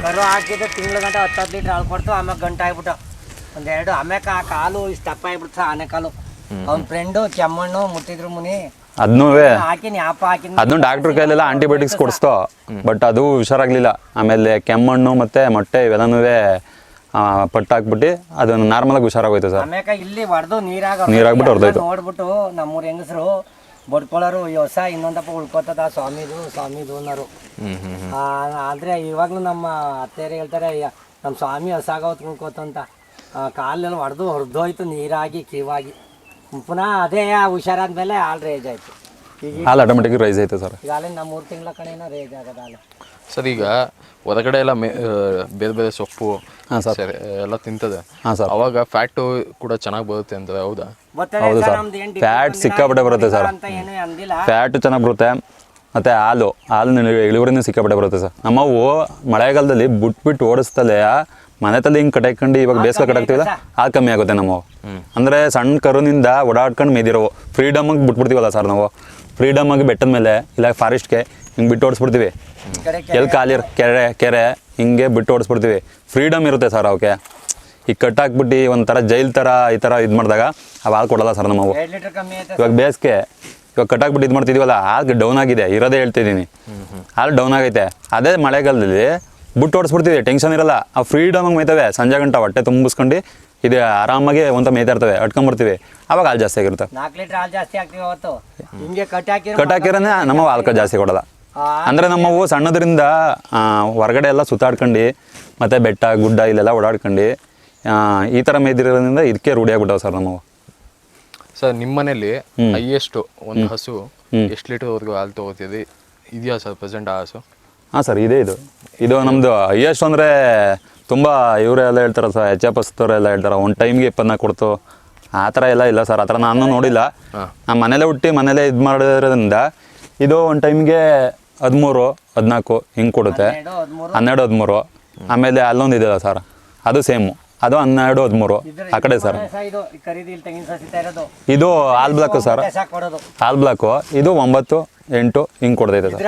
ಕರು ಹಾಕಿದ್ದು ತಿಂಗಳ ಗಂಟೆ ಹತ್ತು ಹತ್ತು ಲೀಟ್ರ್ ಹಾಲು ಕೊಡ್ತು ಆಮೇಲೆ ಗಂಟೆ ಆಗ್ಬಿಟ್ಟು ಒಂದೆರಡು. ಆಮ್ಯಾಕ ಆ ಕಾಲು ಇಷ್ಟು ದಪ್ಪ ಆಗ್ಬಿಡ್ತು ಸರ್ ಆನೆ ಕಾಲು. ಅವ್ನ ಫ್ರೆಂಡು ಕೆಮ್ಮಣ್ಣು ಮುಟ್ಟಿದ್ರು ಮುನಿ. ಅದನ್ನೂ ಹಾಕಿನಿ ಆಪ ಹಾಕಿನಿ. ಅದನ್ನು ಡಾಕ್ಟ್ರ್ ಕೈಲೆಲ್ಲ ಆಂಟಿಬಯೋಟಿಕ್ಸ್ ಕೊಡಿಸ್ತೋ ಬಟ್ ಅದು ಹುಷಾರಾಗ್ಲಿಲ್ಲ. ಆಮೇಲೆ ಕೆಮ್ಮಣ್ಣು ಮತ್ತೆ ಮೊಟ್ಟೆ ಇವೆಲ್ಲನೂ ಪಟ್ಟು ಹಾಕ್ಬಿಟ್ಟು ಅದನ್ನು ನಾರ್ಮಲಾಗಿ ಹುಷಾರಾಗೋಯ್ತು ಸರ್. ಆಮ್ಯಾಕ ಇಲ್ಲಿ ಹೊಡೆದು ನೀರಾಗ ನೀರಾಗ್ಬಿಟ್ಟು. ನೋಡ್ಬಿಟ್ಟು ನಮ್ಮೂರ ಹೆಂಗಸರು ಬಡ್ಕೊಳ್ಳೋರು ಈ ಹೊಸ ಇನ್ನೊಂದಪ್ಪ ಉಳ್ಕೊತದ ಸ್ವಾಮಿದು ಸ್ವಾಮಿದು ಅನ್ನೋರು. ಆದರೆ ಇವಾಗಲೂ ನಮ್ಮ ಅತ್ತೆಯರು ಹೇಳ್ತಾರೆ ನಮ್ಮ ಸ್ವಾಮಿ ಹೊಸಾಗ ಉಳ್ಕೋತಂತ ಕಾಲೆಲ್ಲ ಹೊಡೆದು ಹೊಡೆದೋಯ್ತು ನೀರಾಗಿ ಕಿವಾಗಿ. ಪುನಃ ಅದೇ ಹುಷಾರಾದ್ಮೇಲೆ ಹಾಲು ರೇಜ್ ಆಯ್ತು. ಈಗ ಹಾಲು ಆಟೋಮೆಟಿಕ್ ರೈಸ್ ಆಯ್ತು ಸರ್. ಈಗ ಅಲ್ಲಿ ನಮ್ಮ ಮೂರು ತಿಂಗಳ ಕಡೆನ ರೇಜ್ ಆಗೋದ ಹಾಲು. ಸರ್ ಈಗ ಹೊರಗಡೆ ಎಲ್ಲ ಮೇ ಬೇರೆ ಬೇರೆ ಸೊಪ್ಪು ಹಾಂ ಸರ್. ಸರಿ ಎಲ್ಲ ತಿಂತದೆ. ಹಾಂ ಸರ್. ಅವಾಗ ಫ್ಯಾಟು ಕೂಡ ಚೆನ್ನಾಗಿ ಬರುತ್ತೆ ಅಂತ ಹೌದಾ? ಹೌದು ಸರ್, different ಸಿಕ್ಕಾಪಟ್ಟೆ ಬರುತ್ತೆ ಸರ್. ಫ್ಯಾಟ್ ಏನು ಅಂದಿಲ್ಲ. ಫ್ಯಾಟು ಚೆನ್ನಾಗಿ ಬರುತ್ತೆ. ಮತ್ತು ಹಾಲು ಹಾಲು ಇಳುವರಿನೂ ಸಿಕ್ಕಾಪಟ್ಟೆ ಬರುತ್ತೆ ಸರ್. ನಮ್ಮವು ಮಳೆಗಾಲದಲ್ಲಿ ಬಿಟ್ಬಿಟ್ಟು ಓಡಿಸ್ತಲೇ ಮನೆ ತಲೆ ಹಿಂಗೆ ಕಟಾಕೊಂಡು ಇವಾಗ ಬೇಸಿಗೆ ಕಟಾಕ್ತಿವಲ್ಲ ಆ ಕಮ್ಮಿ ಆಗುತ್ತೆ ನಮ್ಮ ಅಂದರೆ ಸಣ್ಣ ಕರುನಿಂದ ಓಡಾಡ್ಕೊಂಡು ಮೇದಿರೋವು. ಫ್ರೀಡಮಾಗಿ ಬಿಟ್ಬಿಡ್ತೀವಲ್ಲ ಸರ್ ನಾವು. ಫ್ರೀಡಮಾಗಿ ಬೆಟ್ಟದ ಮೇಲೆ ಇಲ್ಲ ಫಾರೆಸ್ಟ್ಗೆ ಹಿಂಗೆ ಬಿಟ್ಟು ಓಡಿಸ್ಬಿಡ್ತೀವಿ. ಎಲ್ಲಿ ಖಾಲಿ ಇರೋ ಕೆರೆ ಕೆರೆ ಹಿಂಗೆ ಬಿಟ್ಟು ಓಡಿಸ್ಬಿಡ್ತೀವಿ. ಫ್ರೀಡಮ್ ಇರುತ್ತೆ ಸರ್ ಅವಕ್ಕೆ ಈಗ ಕಟ್ಟಾಕ್ಬಿಟ್ಟು ಒಂಥರ ಜೈಲ್ ಥರ ಈ ಥರ ಇದು ಮಾಡಿದಾಗ ಅವು ಹಾಲು ಕೊಡಲ್ಲ ಸರ್ ನಮ್ಮವು ಇವಾಗ ಬೇಸಿಗೆ ಇವಾಗ ಕಟ್ಟಾಕ್ಬಿಟ್ಟು ಇದು ಮಾಡ್ತಿದ್ದೀವಲ್ಲ ಹಾಲು ಡೌನ್ ಆಗಿದೆ ಇರೋದೇ ಹೇಳ್ತಿದ್ದೀನಿ. ಹಾಲು ಡೌನ್ ಆಗೈತೆ. ಅದೇ ಮಳೆಗಾಲದಲ್ಲಿ ಬಿಟ್ಟು ಓಡಿಸ್ಬಿಡ್ತೀವಿ ಟೆನ್ಷನ್ ಇರಲ್ಲ. ಆ ಫ್ರೀಡಮಾಗಿ ಮೇಯ್ತವೆ. ಸಂಜೆ ಗಂಟೆ ಹೊಟ್ಟೆ ತುಂಬಿಸ್ಕೊಂಡು ಇದು ಆರಾಮಾಗಿ ಒಂತ ಮೇಯ್ತಾ ಇರ್ತವೆ ಅಟ್ಕೊಂಡ್ಬರ್ತೀವಿ ಅವಾಗ ಹಾಲು ಜಾಸ್ತಿ ಆಗಿರುತ್ತೆ. ಹಿಂಗೆ ಕಟ್ ಹಾಕಿ ನಮ್ಮ ಹಾಲು ಜಾಸ್ತಿ ಕೊಡಲ್ಲ. ಅಂದರೆ ನಮ್ಮವು ಸಣ್ಣದ್ರಿಂದ ಹೊರಗಡೆ ಎಲ್ಲ ಸುತ್ತಾಡ್ಕೊಂಡು ಮತ್ತು ಬೆಟ್ಟ ಗುಡ್ಡ ಇಲ್ಲೆಲ್ಲ ಓಡಾಡ್ಕೊಂಡು ಈ ಥರ ಮೇದಿರೋದ್ರಿಂದ ಇದಕ್ಕೆ ರೂಢಿ ಆಗ್ಬಿಟ್ಟವು ಸರ್ ನಮ್ಮವು ಸರ್ ನಿಮ್ಮ ಮನೇಲಿ ಹೈಯೆಸ್ಟ್ ಒಂದು ಹಸು ಎಷ್ಟು ಲೀಟರ್ವರೆಗೂ ಹಾಲು ತಗೋತಿದೆ ಇದೆಯಾ ಸರ್ ಪ್ರೆಸೆಂಟ್ ಆ ಹಸು? ಹಾಂ ಸರ್ ಇದೇ ಇದು. ಇದು ನಮ್ಮದು ಹೈಯೆಸ್ಟ್ ಅಂದರೆ ತುಂಬ ಇವರೆಲ್ಲ ಹೇಳ್ತಾರೆ ಸರ್ ಎಚ್ ಎಫ್ ಎಲ್ಲ ಹೇಳ್ತಾರೆ ಒಂದು ಟೈಮ್ಗೆ ಇಪ್ಪತ್ನಾಲ್ಕು ಕೊಡ್ತು. ಆ ಥರ ಎಲ್ಲ ಇಲ್ಲ ಸರ್ ಆ ಥರ ನಾನು ನೋಡಿಲ್ಲ. ನಾನು ಮನೇಲೇ ಹುಟ್ಟಿ ಮನೇಲೇ ಇದು ಮಾಡೋದ್ರಿಂದ ಇದು ಒಂದು ಟೈಮ್ಗೆ ಹದಿಮೂರು ಹದಿನಾಲ್ಕು ಹಿಂಗೆ ಕೊಡುತ್ತೆ. ಹನ್ನೆರಡು ಹದಿಮೂರು. ಆಮೇಲೆ ಅಲ್ಲೊಂದು ಇದೆಯಲ್ಲ ಸರ್? ಅದು ಸೇಮು. ಅದು ಹನ್ನೆರಡು ಹದಿಮೂರು. ಆ ಕಡೆ ಸರ್. ಇದು ಆಲ್ ಖರೀದಿ ಇಲ್ಲಿ ತೆಂಗಿನ ಸಸಿತಾ ಇರೋದು. ಇದು ಹಾಲ್ ಬ್ಲಾಕು ಸರ್. ಹಾಲ್ ಬ್ಲಾಕು. ಇದು ಒಂಬತ್ತು ಎಂಟು ಹಿಂಗೆ ಕೊಡ್ತೈತೆ ಸರ್.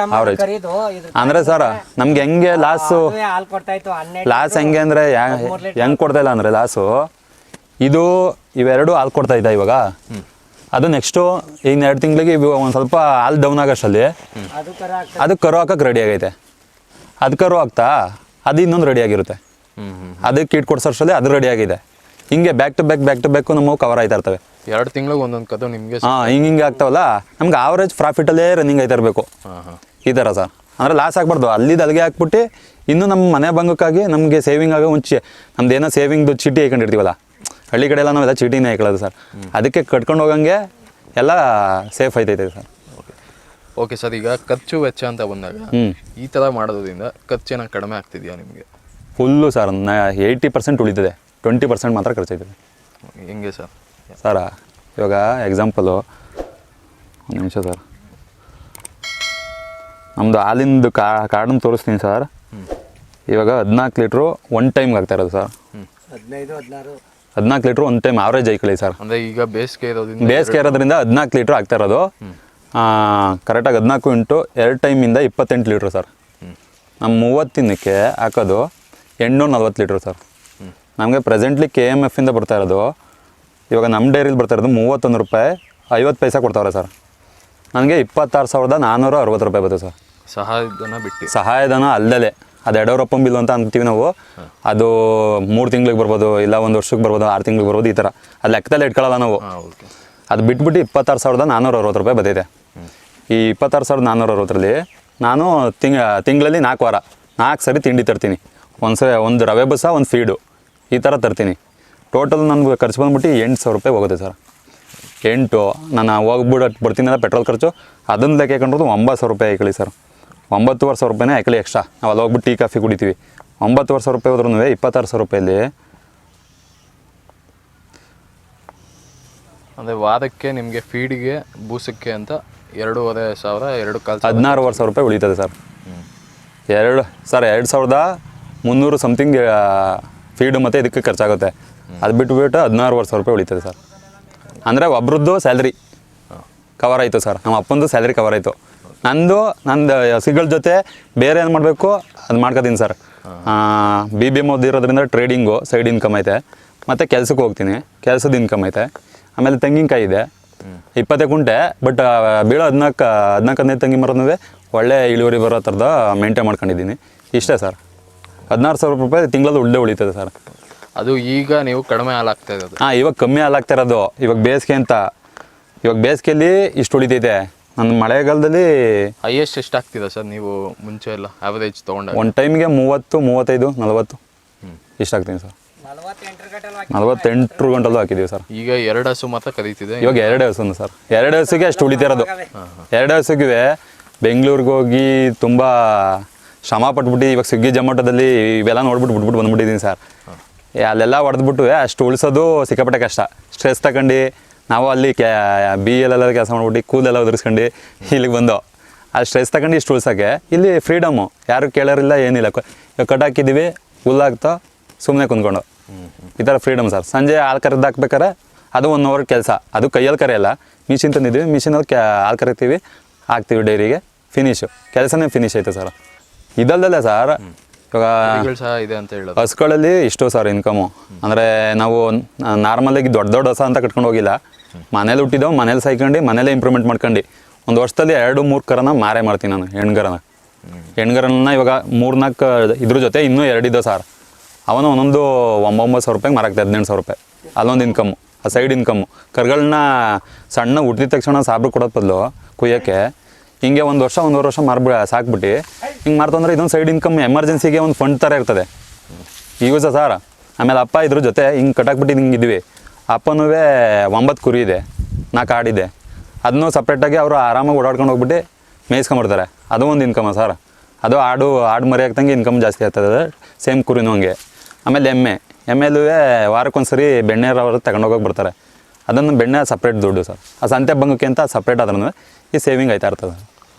ಖರೀದು ಅಂದರೆ ಸರ್ ನಮ್ಗೆ ಹೆಂಗೆ ಲಾಸು ಲಾಸ್ ಹೆಂಗೆ ಅಂದರೆ ಹೆಂಗೆ ಕೊಡ್ತಾ ಇಲ್ಲ ಅಂದರೆ ಲಾಸು. ಇದು ಇವೆರಡು ಹಾಲು ಕೊಡ್ತಾ ಇದ್ದ ಇವಾಗ? ಅದು ನೆಕ್ಸ್ಟು ಈಗ ಎರಡು ತಿಂಗಳಿಗೆ ಒಂದು ಸ್ವಲ್ಪ ಹಾಲು ಡೌನ್ ಆಗೋಷ್ಟಲ್ಲಿ ಅದು ಕರ ಹಾಕಕ್ಕೆ ರೆಡಿ ಆಗೈತೆ. ಅದು ಕರು ಹಾಕ್ತಾ ಅದು ಇನ್ನೊಂದು ರೆಡಿ ಆಗಿರುತ್ತೆ. ಅದಕ್ಕೆ ಇಟ್ ಕೊಡ್ಸೋಷ್ಟಲ್ಲಿ ಅದು ರೆಡಿ ಆಗಿದೆ. ಹಿಂಗೆ back to back back to back ನಮಗೆ ಕವರ್ ಆಯ್ತಾ ಇರ್ತವೆ. ಎರಡು ತಿಂಗಳಿಗೆ ಒಂದೊಂದು ಕದು ನಿಮಗೆ ಹಾಂ ಹಿಂಗೆ ಹಿಂಗೆ ಆಗ್ತಾವಲ್ಲ? ನಮ್ಗೆ ಆವ್ರೇಜ್ ಪ್ರಾಫಿಟಲ್ಲೇ ರನ್ನಿಂಗ್ ಆಯ್ತಾ ಇರಬೇಕು. ಈ ಥರ ಸರ್. ಅಂದರೆ ಲಾಸ್ ಆಗಬಾರ್ದು. ಅಲ್ಲಿದ್ದು ಅಲ್ಲಿಗೆ ಹಾಕ್ಬಿಟ್ಟು ಇನ್ನೂ ನಮ್ಮ ಮನೆ ಭಂಗಕ್ಕಾಗಿ ನಮಗೆ ಸೇವಿಂಗ್ ಆಗೋ ಮುಂಚೆ ನಮ್ದು ಏನೋ ಸೇವಿಂಗ್ದು ಚೀಟಿ ಹಾಕೊಂಡಿರ್ತೀವಲ್ಲ? ಹಳ್ಳಿ ಕಡೆ ಎಲ್ಲ ನಾವೆಲ್ಲ ಚೀಟಿನೇ ಹಾಕೊಳ್ಳೋದು ಸರ್. ಅದಕ್ಕೆ ಕಟ್ಕೊಂಡು ಹೋಗಂಗೆ ಎಲ್ಲ ಸೇಫ್ ಐತೈತೆ ಸರ್. ಓಕೆ ಸರ್ ಈಗ ಖರ್ಚು ವೆಚ್ಚ ಅಂತ ಬಂದಾಗ ಹ್ಞೂ ಈ ಥರ ಮಾಡೋದ್ರಿಂದ ಏನಾಗ ಕಡಿಮೆ ಆಗ್ತಿದೆಯಾ ನಿಮಗೆ? ಫುಲ್ಲು ಸರ್ ಏಯ್ಟಿ ಪರ್ಸೆಂಟ್ ಉಳಿತದೆ. ಟ್ವೆಂಟಿ ಪರ್ಸೆಂಟ್ ಮಾತ್ರ ಖರ್ಚಾಯ್ತದೆ ಹೆಂಗೆ ಸರ್? ಸರ ಇವಾಗ ಎಕ್ಸಾಂಪಲು ಒಂದು ನಿಮಿಷ ಸರ್. ನಮ್ಮದು ಹಾಲಿಂದು ಕಾ ಕಾರ್ಡನ್ನು ತೋರಿಸ್ತೀನಿ ಸರ್. ಇವಾಗ ಹದಿನಾಲ್ಕು ಲೀಟ್ರು ಒನ್ ಟೈಮ್ಗೆ ಆಗ್ತಾ ಇರೋದು ಸರ್. ಹದಿನೈದು ಹದಿನಾರು. ಹದಿನಾಲ್ಕು ಲೀಟ್ರ್ ಒಂದು ಟೈಮ್ ಆವ್ರೇಜ್ ಐಕಳಿ ಸರ್. ಅಂದರೆ ಈಗ ಬೇಸಿಗೆ ಇರೋದ್ರಿಂದ ಬೇಸಿಗೆ ಇರೋದ್ರಿಂದ ಹದಿನಾಲ್ಕು ಲೀಟ್ರ್ ಆಗ್ತಾ ಇರೋದು. ಕರೆಕ್ಟಾಗಿ ಹದಿನಾಲ್ಕು ಇಂಟು ಎರಡು ಟೈಮಿಂದ ಇಪ್ಪತ್ತೆಂಟು ಲೀಟ್ರ್ ಸರ್. ನಮ್ಮ ಮೂವತ್ತಿನಕ್ಕೆ ಹಾಕೋದು ಎಂಟುನೂರ ನಲ್ವತ್ತು ಲೀಟ್ರ್ ಸರ್. ನಮಗೆ ಪ್ರೆಸೆಂಟ್ಲಿ ಕೆ ಎಂ ಎಫಿಂದ ಬರ್ತಾ ಇರೋದು. ಇವಾಗ ನಮ್ಮ ಡೈರಿಲಿ ಬರ್ತಾ ಇರೋದು ಮೂವತ್ತೊಂದು ರೂಪಾಯಿ ಐವತ್ತು ಪೈಸೆ ಕೊಡ್ತಾವ್ರೆ ಸರ್. ನನಗೆ ಇಪ್ಪತ್ತಾರು ಸಾವಿರದ ನಾನ್ನೂರ ಅರವತ್ತು ರೂಪಾಯಿ ಬರುತ್ತೆ ಸರ್. ಸಹಾಯಧನ ಬಿಟ್ಟು. ಸಹಾಯಧನ ಅಲ್ಲದೆ. ಅದು ಎರಡೂರಪ್ಪ ಬಿಲ್ ಅಂತ ಅಂತೀವಿ ನಾವು. ಅದು ಮೂರು ತಿಂಗ್ಳಿಗೆ ಬರ್ಬೋದು ಇಲ್ಲ ಒಂದು ವರ್ಷಕ್ಕೆ ಬರ್ಬೋದು ಆರು ತಿಂಗ್ಳಿಗೆ ಬರ್ಬೋದು ಈ ಥರ ಅದು ಲೆಕ್ಕದಲ್ಲಿ ಇಟ್ಕೊಳ್ಳಲ್ಲ ನಾವು. ಅದು ಬಿಟ್ಬಿಟ್ಟು ಇಪ್ಪತ್ತಾರು ಸಾವಿರದ ನಾನ್ನೂರ ಅರವತ್ತು ರೂಪಾಯಿ ಬಂದಿದೆ. ಈ ಇಪ್ಪತ್ತಾರು ಸಾವಿರದ ನಾನ್ನೂರ ಅರವತ್ತರಲ್ಲಿ ನಾನು ತಿಂಗ ತಿಂಗಳಲ್ಲಿ ನಾಲ್ಕು ವಾರ ನಾಲ್ಕು ಸರಿ ತಿಂಡಿ ತರ್ತೀನಿ. ಒಂದು ಸರಿ ಒಂದು ರವೆ ಬಸ ಒಂದು ಫೀಡು. ಈ ಥರ ತರ್ತೀನಿ. ಟೋಟಲ್ ನನಗೆ ಖರ್ಚು ಬಂದ್ಬಿಟ್ಟು ಎಂಟು ಸಾವಿರ ರೂಪಾಯಿ ಹೋಗುತ್ತೆ ಸರ್. ಎಂಟು ನಾನು ಹೋಗ್ಬಿಟ್ಟು ಬರ್ತೀನಲ್ಲ ಪೆಟ್ರೋಲ್ ಖರ್ಚು. ಅದನ್ನು ಲೆಕ್ಕ ಹಾಕೊಂಡ್ರು ಒಂಬತ್ತು ಸಾವಿರ ರೂಪಾಯಿ ಕಳಿ ಸರ್. ಒಂಬತ್ತುವರೆ ಸಾವಿರ ರೂಪಾಯಿನೇ ಹಾಕಲಿ ಎಕ್ಸ್ಟ್ರಾ. ನಾವು ಅಲ್ಲಿ ಹೋಗ್ಬಿಟ್ಟು ಟೀ ಕಾಫಿ ಕುಡಿತೀವಿ. ಒಂಬತ್ತುವರೆ ಸಾವಿರ ರೂಪಾಯಿ ಹೋದ್ರೂ ಇಪ್ಪತ್ತಾರು ಸಾವಿರ ರೂಪಾಯಲ್ಲಿ. ಅಂದರೆ ವಾರಕ್ಕೆ ನಿಮಗೆ ಫೀಡಿಗೆ ಬೂಸಕ್ಕೆ ಅಂತ ಎರಡೂವರೆ ಸಾವಿರ ಎರಡು ಕಾಲು ಹದಿನಾರುವರೆ ಸಾವಿರ ರೂಪಾಯಿ ಉಳಿತದೆ ಸರ್. ಎರಡು ಸರ್ ಎರಡು ಸಾವಿರದ ಮುನ್ನೂರು ಸಮಥಿಂಗ್ ಫೀಡು ಮತ್ತು ಇದಕ್ಕೆ ಖರ್ಚಾಗುತ್ತೆ. ಅದು ಬಿಟ್ಬಿಟ್ಟು ಹದಿನಾರುವರೆ ಸಾವಿರ ರೂಪಾಯಿ ಉಳಿತದೆ ಸರ್. ಅಂದರೆ ಒಬ್ರದ್ದು ಸ್ಯಾಲ್ರಿ ಕವರ್ ಆಯಿತು ಸರ್. ನಮ್ಮ ಅಪ್ಪಂದು ಸ್ಯಾಲ್ರಿ ಕವರ್ ಆಯಿತು. ನಂದು ನಂದು ಸಿಗಳ ಜೊತೆ ಬೇರೆ ಏನು ಮಾಡಬೇಕು ಅದು ಮಾಡ್ಕೋತೀನಿ ಸರ್. ಬಿ ಬಿ ಎಂ ಓದಿರೋದ್ರಿಂದ ಟ್ರೇಡಿಂಗು ಸೈಡ್ ಇನ್ಕಮ್ ಐತೆ. ಮತ್ತು ಕೆಲ್ಸಕ್ಕೆ ಹೋಗ್ತೀನಿ ಕೆಲಸದ ಇನ್ಕಮ್ ಐತೆ. ಆಮೇಲೆ ತೆಂಗಿನಕಾಯಿ ಇದೆ. ಇಪ್ಪತ್ತೇ ಕುಂಟೆ ಬಟ್ ಬೀಳೋ ಹದಿನಾಲ್ಕು ಹದಿನಾಲ್ಕು ಹದಿನೈದು ತೆಂಗಿನ ಮರದೇ ಒಳ್ಳೆ ಇಳುವರಿ ಬರೋ ಥರದ ಮೇಂಟೈನ್ ಮಾಡ್ಕೊಂಡಿದ್ದೀನಿ. ಇಷ್ಟೇ ಸರ್. ಹದಿನಾರು ಸಾವಿರ ರೂಪಾಯಿ ತಿಂಗಳಲ್ಲಿ ಉಳ್ಳೆ ಉಳಿತದೆ ಸರ್. ಅದು ಈಗ ನೀವು ಕಡಿಮೆ ಹಾಲಾಗ್ತಾ ಇರೋದು. ಹಾಂ ಇವಾಗ ಕಮ್ಮಿ ಹಾಲಾಗ್ತಾ ಇರೋದು. ಇವಾಗ ಬೇಸಿಗೆ ಅಂತ ಇವಾಗ ಬೇಸಿಗೆಯಲ್ಲಿ ಇಷ್ಟು ಉಳಿತೈತೆ. ನನ್ನ ಮಳೆಗಾಲದಲ್ಲಿ ಹೈಯೆಸ್ಟ್ ಎಷ್ಟು ಆಗ್ತಿದೆ ಸರ್ ನೀವು ಮುಂಚೆ ಎಲ್ಲ ಆವರೇಜ್ ತೊಗೊಂಡು ಒಂದು ಟೈಮ್ಗೆ ಮೂವತ್ತು ಮೂವತ್ತೈದು ನಲವತ್ತು. ಇಷ್ಟು ಆಗ್ತೀನಿ ಸರ್? ನಲವತ್ತೆಂಟು ಗಂಟಲು ಹಾಕಿದ್ದೀವಿ ಸರ್. ಈಗ ಎರಡು ಹಸು ಮಾತ್ರ ಕರೀತಿದೆ. ಇವಾಗ ಎರಡು ಹಸು ಸರ್. ಎರಡು ಹಸುಗೆ ಅಷ್ಟು ಉಳಿತಿರೋದು. ಎರಡು ಹಸುಗಿವೆ ಬೆಂಗಳೂರಿಗೆ ಹೋಗಿ ತುಂಬ ಶ್ರಮ ಪಟ್ಬಿಟ್ಟು ಇವಾಗ ಸ್ವಿಗ್ಗಿ ಜಮಟದಲ್ಲಿ ಇವೆಲ್ಲ ನೋಡ್ಬಿಟ್ಟು ಬಿಟ್ಬಿಟ್ಟು ಬಂದ್ಬಿಟ್ಟಿದ್ದೀನಿ ಸರ್. ಏ, ಅಲ್ಲೆಲ್ಲ ಹೊಡೆದ್ಬಿಟ್ಟು ಅಷ್ಟು ಉಳಿಸೋದು ಸಿಕ್ಕಾಪಟ್ಟೆ ಕಷ್ಟ. ಸ್ಟ್ರೆಸ್ ತಗೊಂಡು ನಾವು ಅಲ್ಲಿ ಕ್ಯಾ ಬಿ ಎಲ್ಲೆಲ್ಲ ಕೆಲಸ ಮಾಡ್ಬಿಟ್ಟು ಕೂದಲೆಲ್ಲ ಉದುರಿಸ್ಕೊಂಡು ಇಲ್ಲಿಗೆ ಬಂದು. ಆ ಸ್ಟ್ರೆಸ್ ತಗೊಂಡು ಇಷ್ಟು ಉಳ್ಸೋಕ್ಕೆ ಇಲ್ಲಿ ಫ್ರೀಡಮು ಯಾರು ಕೇಳೋರಿಲ್ಲ, ಏನಿಲ್ಲ. ಇವಾಗ ಕಟ್ ಹಾಕಿದ್ದೀವಿ ಹುಲ್ಲಾಗ್ತಾ ಸುಮ್ಮನೆ ಕುಂದ್ಕೊಂಡು ಈ ಥರ ಫ್ರೀಡಮ್ ಸರ್. ಸಂಜೆ ಹಾಲು ಕರೆದು ಹಾಕ್ಬೇಕಾರೆ ಅದು ಒನ್ ಅವರ್ ಕೆಲಸ. ಅದು ಕೈಯಲ್ಲಿ ಕರೆಯಲ್ಲ ಮಿಷಿನ್ ತಂದಿದ್ದೀವಿ. ಮಿಷಿನಲ್ಲಿ ಕ್ಯಾ ಹಾಲು ಕರಿತೀವಿ. ಹಾಕ್ತೀವಿ ಡೈರಿಗೆ ಫಿನಿಶು ಕೆಲಸನೇ ಫಿನಿಶ್ ಆಯಿತು ಸರ್. ಇದಲ್ದಲ್ಲ ಸರ್ ಇವಾಗ ಕುರಿಗಳು ಸಹ ಇದೆ ಅಂತ ಹೇಳೋದು. ಹಸುಗಳಲ್ಲಿ ಇಷ್ಟು ಸರ್ ಇನ್ಕಮು ಅಂದರೆ ನಾವು ನಾರ್ಮಲಾಗಿ ದೊಡ್ಡ ದೊಡ್ಡ ಹಸ ಅಂತ ಕಟ್ಕೊಂಡು ಹೋಗಿಲ್ಲ. ಮನೇಲಿ ಹುಟ್ಟಿದ್ದೋ ಮನೇಲಿ ಸಾಯ್ಕೊಂಡು ಮನೇಲೇ ಇಂಪ್ರೂವ್ಮೆಂಟ್ ಮಾಡ್ಕೊಂಡು. ಒಂದು ವರ್ಷದಲ್ಲಿ ಎರಡು ಮೂರು ಕರನ ಮಾರೇ ಮಾಡ್ತೀನಿ ನಾನು ಹೆಣ್ಗರನ ಹೆಣ್ಗರನ್ನ ಇವಾಗ ಮೂರ್ನಾಲ್ಕು ಇದ್ರ ಜೊತೆ ಇನ್ನೂ ಎರಡಿದ್ದೋ ಸರ್. ಅವನು ಒಂದೊಂದು ಒಂಬೊಂಬತ್ತು ಸಾವಿರ ರೂಪಾಯಿಗೆ ಮಾರಾಕ್ತೆ ಹದಿನೆಂಟು ಸಾವಿರ ರೂಪಾಯಿ. ಅಲ್ಲೊಂದು ಇನ್ಕಮ್ಮು ಆ ಸೈಡ್ ಇನ್ಕಮ್ಮು ಕರ್ಗಳನ್ನ ಸಣ್ಣ ಹುಟ್ಟಿದ ತಕ್ಷಣ ಸಾಬ್ರು ಕೊಡೋದು ಬದಲು ಕುಯ್ಯೋಕ್ಕೆ ಹಿಂಗೆ ಒಂದು ವರ್ಷ ಒಂದೂವರೆ ವರ್ಷ ಮಾರ್ಬಿಡ ಸಾಕ್ಬಿಟ್ಟು. ಹಿಂಗೆ ಮಾಡ್ತಂದ್ರೆ ಇದೊಂದು ಸೈಡ್ ಇನ್ಕಮ್ ಎಮರ್ಜೆನ್ಸಿಗೆ ಒಂದು ಫಂಡ್ ಥರ ಇರ್ತದೆ. Use sir. ಆಮೇಲೆ ಅಪ್ಪ ಇದ್ರ ಜೊತೆ ಹಿಂಗೆ ಕಟ್ಟಾಕ್ಬಿಟ್ಟು ಹಿಂಗೆ ಇದ್ವಿ. ಅಪ್ಪನೂ ಒಂಬತ್ತು ಕುರಿ ಇದೆ. ನಾಲ್ಕು ಆಡಿದೆ ಅದನ್ನೂ ಸಪ್ರೇಟಾಗಿ ಅವರು ಆರಾಮಾಗಿ ಓಡಾಡ್ಕೊಂಡು ಹೋಗ್ಬಿಟ್ಟು ಮೇಯಿಸ್ಕೊಂಬಿಡ್ತಾರೆ ಅದು ಒಂದು ಇನ್ಕಮ ಸರ್. ಅದು ಆಡು ಆಡು ಮರಿ ಹಾಕ್ದಂಗೆ ಇನ್ಕಮ್ ಜಾಸ್ತಿ ಆಗ್ತದೆ ಸೇಮ್ ಕುರಿನೂ ಹಂಗೆ. ಆಮೇಲೆ ಎಮ್ಮೆ. ಎಮ್ಮೆಲೂ ವಾರಕ್ಕೊಂದ್ಸರಿ ಬೆಣ್ಣೆ ರವರು ತಗೊಂಡೋಗೋಗಿ ಬರ್ತಾರೆ. ಅದನ್ನು ಬೆಣ್ಣೆ ಸಪ್ರೇಟ್ ದುಡ್ಡು ಸರ್. ಆ ಸಂತೆ ಬಂಗಕ್ಕಿಂತ ಸಪ್ರೇಟ್ ಆದ್ರೂ ಈ ಸೇವಿಂಗ್ ಆಯ್ತಾ ಇರ್ತದೆ.